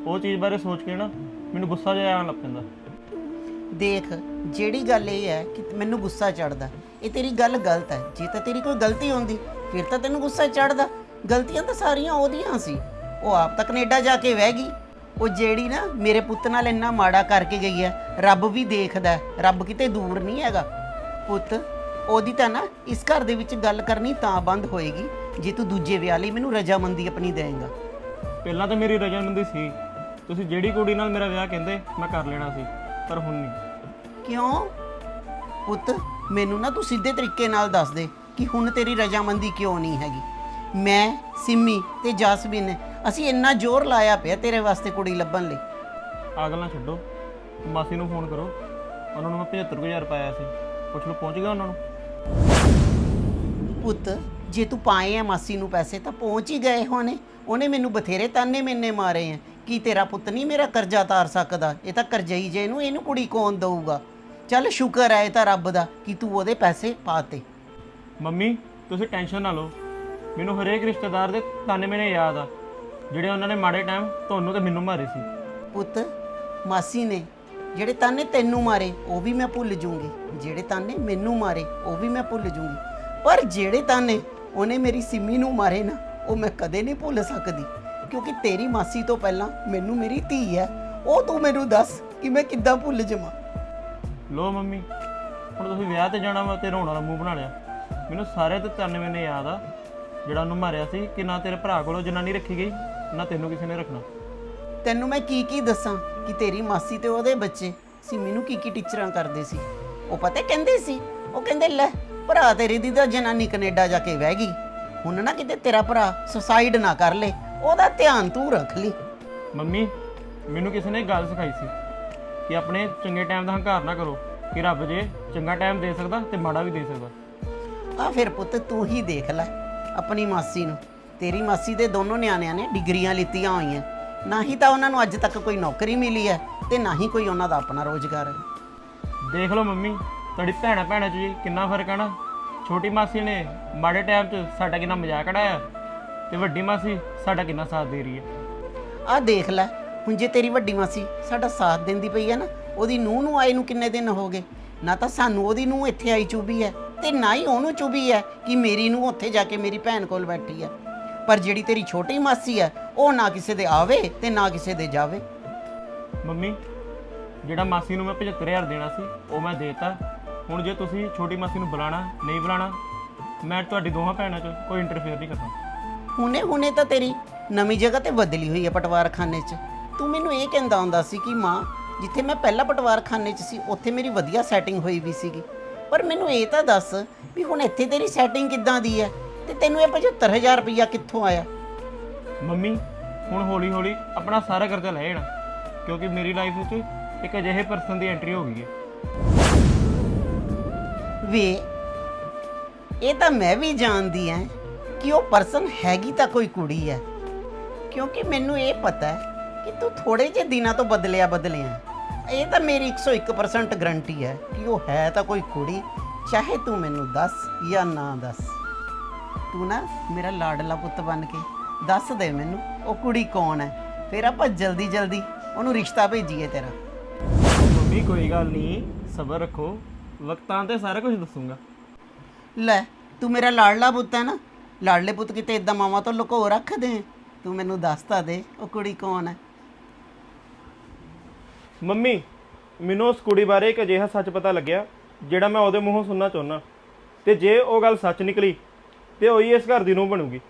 ਉਹ ਚੀਜ਼ ਬਾਰੇ ਸੋਚ ਕੇ ਨਾ ਮੈਨੂੰ ਗੁੱਸਾ ਜਿਹਾ ਆਉਣ ਲੱਗ ਪੈਂਦਾ। ਦੇਖ ਜਿਹੜੀ ਗੱਲ ਇਹ ਹੈ ਕਿ ਮੈਨੂੰ ਗੁੱਸਾ ਚੜਦਾ ਇਹ ਤੇਰੀ ਗੱਲ ਗਲਤ ਹੈ। ਜੇ ਤਾਂ ਤੇਰੀ ਕੋਈ ਗਲਤੀ ਹੁੰਦੀ ਫਿਰ ਤਾਂ ਤੈਨੂੰ ਗੁੱਸਾ ਚੜਦਾ ਗਲਤੀਆਂ ਤਾਂ ਸਾਰੀਆਂ ਉਹਦੀਆਂ ਸੀ। ਉਹ ਆਪ ਤਾਂ ਕੈਨੇਡਾ ਜਾ ਕੇ ਵਹਿ ਗਈ। ਉਹ ਜਿਹੜੀ ਨਾ ਮੇਰੇ ਪੁੱਤ ਨਾਲ ਇੰਨਾ ਮਾੜਾ ਕਰਕੇ ਗਈ ਹੈ ਰੱਬ ਵੀ ਦੇਖਦਾ ਹੈ, ਰੱਬ ਕਿਤੇ ਦੂਰ ਨਹੀਂ ਹੈਗਾ। ਪੁੱਤ ਉਹਦੀ ਤਾਂ ਨਾ ਇਸ ਘਰ ਦੇ ਵਿੱਚ ਗੱਲ ਕਰਨੀ ਤਾਂ ਬੰਦ ਹੋਏਗੀ ਜੇ ਤੂੰ ਦੂਜੇ ਵਿਆਹ ਲਈ ਮੈਨੂੰ ਰਜਾਮੰਦੀ ਆਪਣੀ ਦੇਵੇਂਗਾ। ਪਹਿਲਾਂ ਤਾਂ ਮੇਰੀ ਰਜਾਮੰਦੀ ਸੀ। ਤੁਸੀਂ ਜਿਹੜੀ ਕੁੜੀ ਨਾਲ ਮੇਰਾ ਵਿਆਹ ਕਹਿੰਦੇ ਮੈਂ ਕਰ ਲੈਣਾ ਸੀ ਪਰ ਹੁਣ ਨਹੀਂ। ਕਿਉਂ? ਪੁੱਤ ਮੈਨੂੰ ਨਾ ਤੂੰ ਸਿੱਧੇ ਤਰੀਕੇ ਨਾਲ ਦੱਸ ਦੇ ਕਿ ਹੁਣ ਤੇਰੀ ਰਜਾਮੰਦੀ ਕਿਉਂ ਨਹੀਂ ਹੈਗੀ। ਮੈਂ ਸਿੰਮੀ ਤੇ ਜਾਸਮੀਨ ਨੇ। ਅਸੀਂ ਇੰਨਾ ਜ਼ੋਰ ਲਾਇਆ ਪਿਆ ਤੇਰੇ ਵਾਸਤੇ ਕੁੜੀ ਲੱਭਣ ਲਈ। ਆ ਗੱਲਾਂ ਛੱਡੋ। ਮਾਸੀ ਨੂੰ ਫੋਨ ਕਰੋ। ਉਹਨਾਂ ਨੂੰ ਮੈਂ 75000 ਪਾਇਆ ਸੀ। ਪੁੱਛ ਲਓ ਪਹੁੰਚ ਗਿਆ ਉਹਨਾਂ ਨੂੰ? ਪੁੱਤ ਜੇ ਤੂੰ ਪਾਏ ਆ ਮਾਸੀ ਨੂੰ ਪੈਸੇ ਤਾਂ ਪਹੁੰਚ ਹੀ ਗਏ ਹੋਣੇ। ਉਹਨੇ ਮੈਨੂੰ ਬਥੇਰੇ ਤਾਨੇ ਮੈਨੇ ਮਾਰੇ ਆ। ਕਿ ਤੇਰਾ ਪੁੱਤ ਨਹੀਂ ਮੇਰਾ ਕਰਜ਼ਾ ਤਾਰ ਸਕਦਾ? ਇਹ ਤਾਂ ਕਰਜ਼ਈ ਜੇ ਨੂੰ ਇਹਨੂੰ ਕੁੜੀ ਕੌਣ ਦਊਗਾ? ਚੱਲ ਸ਼ੁਕਰ ਹੈ ਇਹ ਤਾਂ ਰੱਬ ਦਾ ਕਿ ਤੂੰ ਉਹਦੇ ਪੈਸੇ ਪਾਤੇ ਮੰਮੀ ਤੁਸੀਂ ਟੈਨਸ਼ਨ ਨਾ ਲਓ। ਮੈਨੂੰ ਹਰੇਕ ਰਿਸ਼ਤੇਦਾਰ ਦੇ ਤਾਨੇ ਮੈਨੇ ਯਾਦ ਆ। ਜਿਹੜੇ ਉਹਨਾਂ ਨੇ ਮਾੜੇ ਟਾਈਮ ਤੁਹਾਨੂੰ ਤੇ ਮੈਨੂੰ ਮਾਰੇ ਸੀ। ਪੁੱਤ ਮਾਸੀ ਨੇ ਜਿਹੜੇ ਤਾਨੇ ਤੈਨੂੰ ਮਾਰੇ ਉਹ ਵੀ ਮੈਂ ਭੁੱਲ ਜੂੰਗੀ। ਜਿਹੜੇ ਤਾਨੇ ਮੈਨੂੰ ਮਾਰੇ ਉਹ ਵੀ ਮੈਂ ਭੁੱਲ ਜੂੰਗੀ। ਪਰ ਜਿਹੜੇ ਤਾਨੇ ਉਹਨੇ ਮੇਰੀ ਸਿੰਮੀ ਨੂੰ ਮਾਰੇ ਨਾ ਉਹ ਮੈਂ ਕਦੇ ਨਹੀਂ ਭੁੱਲ ਸਕਦੀ। ਕਿਉਂਕਿ ਤੇਰੀ ਮਾਸੀ ਤੋਂ ਪਹਿਲਾਂ ਮੈਨੂੰ ਮੇਰੀ ਧੀ ਹੈ। ਉਹ ਤੂੰ ਮੈਨੂੰ ਦੱਸ ਕਿ ਮੈਂ ਕਿੱਦਾਂ ਭੁੱਲ ਜਾਵਾਂ। ਲੋ ਮੰਮੀ ਹੁਣ ਤੁਸੀਂ ਵਿਆਹ ਤੇ ਜਾਣਾ ਵਾ ਤੇ ਰੋਣ ਵਾਲਾ ਮੂੰਹ ਬਣਾ ਲਿਆ। ਮੈਨੂੰ ਸਾਰੇ ਤੇ ਤਾਨੇ ਮੈਨੇ ਯਾਦ ਆ। ਜਿਹੜਾ ਉਹਨੂੰ ਮਾਰਿਆ ਸੀ ਕਿ ਨਾ ਤੇਰੇ ਭਰਾ ਕੋਲੋਂ ਜਨਾਨੀ ਰੱਖੀ ਗਈ ਨਾ ਤੈਨੂੰ ਕਿਸੇ ਨੇ ਰੱਖਣਾ। ਤੈਨੂੰ ਮੈਂ ਕੀ ਕੀ ਦੱਸਾਂ ਕਿ ਤੇਰੀ ਮਾਸੀ ਤੇ ਉਹਦੇ ਬੱਚੇ ਸਿੰਮੀ ਨੂੰ ਕੀ ਕੀ ਟੀਚਰਾਂ ਕਰਦੇ ਸੀ? ਉਹ ਪਤਾ ਕਹਿੰਦੇ ਸੀ? ਉਹ ਕਹਿੰਦੇ ਲੈ ਭਰਾ ਤੇਰੀ ਦੀ ਤਾਂ ਜਨਾਨੀ ਕੈਨੇਡਾ ਜਾ ਕੇ ਵਹਿ ਗਈ। ਹੁਣ ਨਾ ਕਿਤੇ ਤੇਰਾ ਭਰਾ ਸੁਸਾਈਡ ਨਾ ਕਰ ਲੇ ਉਹਦਾ ਧਿਆਨ ਤੂੰ ਰੱਖ ਲਈ। ਮੰਮੀ ਮੈਨੂੰ ਕਿਸੇ ਨੇ ਗੱਲ ਸਿਖਾਈ ਸੀ ਕਿ ਆਪਣੇ ਚੰਗੇ ਟਾਈਮ ਦਾ ਹੰਕਾਰ ਨਾ ਕਰੋ ਕਿ ਰੱਬ ਜੇ ਚੰਗਾ ਟਾਈਮ ਦੇ ਸਕਦਾ ਤੇ ਮਾੜਾ ਵੀ ਦੇ ਸਕਦਾ। ਆ ਫਿਰ ਪੁੱਤ ਤੂੰ ਹੀ ਦੇਖ ਲੈ। ਆਪਣੀ ਮਾਸੀ ਨੂੰ। ਤੇਰੀ ਮਾਸੀ ਦੇ ਦੋਨੋਂ ਨਿਆਣਿਆਂ ਨੇ ਡਿਗਰੀਆਂ ਲਿੱਤੀਆਂ ਹੋਈਆਂ। ਨਾ ਹੀ ਤਾਂ ਉਹਨਾਂ ਨੂੰ ਅੱਜ ਤੱਕ ਕੋਈ ਨੌਕਰੀ ਮਿਲੀ ਹੈ ਤੇ ਨਾ ਹੀ ਕੋਈ ਉਹਨਾਂ ਦਾ ਆਪਣਾ ਰੋਜ਼ਗਾਰ ਹੈ। ਦੇਖ ਲਓ ਮੰਮੀ ਤੁਹਾਡੀ ਭੈਣਾ ਭੈਣਾਂ 'ਚ ਜੀ ਕਿੰਨਾ ਫ਼ਰਕ ਹੈ ਨਾ। ਛੋਟੀ ਮਾਸੀ ਨੇ ਮਾੜੇ ਟਾਈਮ 'ਚ ਸਾਡਾ ਕਿੰਨਾ ਮਜ਼ਾਕ ਉਡਾਇਆ ਤੇ ਵੱਡੀ ਮਾਸੀ ਸਾਡਾ ਕਿੰਨਾ ਸਾਥ ਦੇ ਰਹੀ ਹੈ। ਆਹ ਦੇਖ ਲੈ ਹੁਣ ਜੇ ਤੇਰੀ ਵੱਡੀ ਮਾਸੀ ਸਾਡਾ ਸਾਥ ਦਿੰਦੀ ਪਈ ਹੈ ਨਾ ਉਹਦੀ ਨੂੰਹ ਨੂੰ ਆਏ ਨੂੰ ਕਿੰਨੇ ਦਿਨ ਹੋ ਗਏ? ਨਾ ਤਾਂ ਸਾਨੂੰ ਉਹਦੀ ਨੂੰਹ ਇੱਥੇ ਆਈ ਚੁਬੀ ਹੈ। ਤੇ ਨਾ ਹੀ ਉਹਨੂੰ ਚੁਬੀ ਹੈ ਕਿ ਮੇਰੀ ਨੂੰਹ ਉੱਥੇ ਜਾ ਕੇ ਮੇਰੀ ਭੈਣ ਕੋਲ ਬੈਠੀ ਹੈ। ਪਰ ਜਿਹੜੀ ਤੇਰੀ ਛੋਟੀ ਮਾਸੀ ਹੈ ਉਹ ਨਾ ਕਿਸੇ ਦੇ ਆਵੇ ਤੇ ਨਾ ਕਿਸੇ ਦੇ ਜਾਵੇ। ਮੰਮੀ ਜਿਹੜਾ ਮਾਸੀ ਨੂੰ ਮੈਂ 75000 ਦੇਣਾ ਸੀ ਉਹ ਮੈਂ ਦੇਤਾ। ਹੁਣ ਜੇ ਤੁਸੀਂ ਛੋਟੀ ਮਾਸੀ ਨੂੰ ਬੁਲਾਣਾ ਨਹੀਂ ਬੁਲਾਣਾ ਮੈਂ ਤੁਹਾਡੀ ਦੋਹਾਂ ਭੈਣਾਂ 'ਚ ਕੋਈ ਇੰਟਰਫੇਅਰ ਨਹੀਂ ਕਰਨਾ ਹੁਣੇ ਹੁਣੇ ਤਾਂ ਤੇਰੀ ਨਵੀਂ ਜਗ੍ਹਾ ਤੇ ਬਦਲੀ ਹੋਈ ਹੈ ਪਟਵਾਰਖਾਨੇ 'ਚ। ਤੂੰ ਮੈਨੂੰ ਇਹ ਕਹਿੰਦਾ ਹੁੰਦਾ ਸੀ ਕਿ ਮਾਂ ਜਿੱਥੇ ਮੈਂ ਪਹਿਲਾਂ ਪਟਵਾਰਖਾਨੇ 'ਚ ਸੀ ਉੱਥੇ ਮੇਰੀ ਵਧੀਆ ਸੈਟਿੰਗ ਹੋਈ ਵੀ ਸੀਗੀ। ਪਰ ਮੈਨੂੰ ਇਹ ਤਾਂ ਦੱਸ ਵੀ ਹੁਣ ਇੱਥੇ ਤੇਰੀ ਸੈਟਿੰਗ ਕਿੱਦਾਂ ਦੀ ਹੈ? ਤੇ ਤੈਨੂੰ ਇਹ 75000 ਰੁਪਈਆ ਕਿੱਥੋਂ ਆਇਆ? ਮੰਮੀ ਹੁਣ ਹੌਲੀ ਹੌਲੀ ਆਪਣਾ ਸਾਰਾ ਕਰਜ਼ਾ ਲੈ ਜਾਣਾ ਕਿਉਂਕਿ ਮੇਰੀ ਲਾਈਫ ਵਿੱਚ ਇੱਕ ਅਜਿਹੇ ਪਰਸਨ ਦੀ ਐਂਟਰੀ ਹੋ ਗਈ ਹੈ। ਵੇ ਇਹ ਤਾਂ ਮੈਂ ਵੀ ਜਾਣਦੀ ਐ ਕਿ ਉਹ ਪਰਸਨ ਹੈਗੀ ਤਾਂ ਕੋਈ ਕੁੜੀ ਹੈ ਕਿਉਂਕਿ ਮੈਨੂੰ ਇਹ ਪਤਾ ਹੈ ਕਿ ਤੂੰ ਥੋੜੇ ਜਿਹੇ ਦਿਨਾਂ ਤੋਂ ਬਦਲਿਆ ਬਦਲਿਆ ਇਹ ਤਾਂ ਮੇਰੀ 101% ਗਰੰਟੀ ਹੈ ਕਿ ਉਹ ਹੈ ਤਾਂ ਕੋਈ ਕੁੜੀ ਚਾਹੇ ਤੂੰ ਮੈਨੂੰ ਦੱਸ ਜਾਂ ਨਾ ਦੱਸ। ਤੂੰ ਨਾ ਮੇਰਾ ਲਾਡਲਾ ਪੁੱਤ ਬਣ ਕੇ ਦੱਸ ਦੇ ਮੈਨੂੰ ਉਹ ਕੁੜੀ ਕੌਣ ਹੈ। ਫਿਰ ਆਪਾਂ ਜਲਦੀ ਜਲਦੀ ਉਹਨੂੰ ਰਿਸ਼ਤਾ ਭੇਜੀਏ ਤੇਰਾ। ਮੰਮੀ ਕੋਈ ਗੱਲ ਨਹੀਂ ਸਬਰ ਰੱਖੋ। ਵਕਤਾਂ ਤੇ ਸਾਰਾ ਕੁਝ ਦੱਸੂਗਾ। ਲੈ ਤੂੰ ਮੇਰਾ ਲਾਡਲਾ ਪੁੱਤ ਹੈ ਨਾ। ਲਾਡਲੇ ਪੁੱਤ ਕਿਤੇ ਇਦਾਂ ਮਾਵਾਂ ਤੋਂ ਲੁਕੋ ਰੱਖਦੇ ਤੂੰ ਮੈਨੂੰ ਦੱਸ ਤਾਂ ਦੇ ਉਹ ਕੁੜੀ ਕੌਣ ਹੈ। ਮੰਮੀ, ਮੈਨੂੰ ਉਸ ਕੁੜੀ ਬਾਰੇ ਇੱਕ ਅਜਿਹਾ ਸੱਚ ਪਤਾ ਲੱਗਿਆ, ਜਿਹੜਾ ਮੈਂ ਉਹਦੇ ਮੂੰਹੋਂ ਸੁਣਨਾ ਚਾਹੁੰਦਾ। ਤੇ ਜੇ ਉਹ ਗੱਲ ਸੱਚ ਨਿਕਲੀ, ਤੇ ਉਹੀ ਇਸ ਘਰ ਦੀ ਨੂੰ ਬਣੂਗੀ।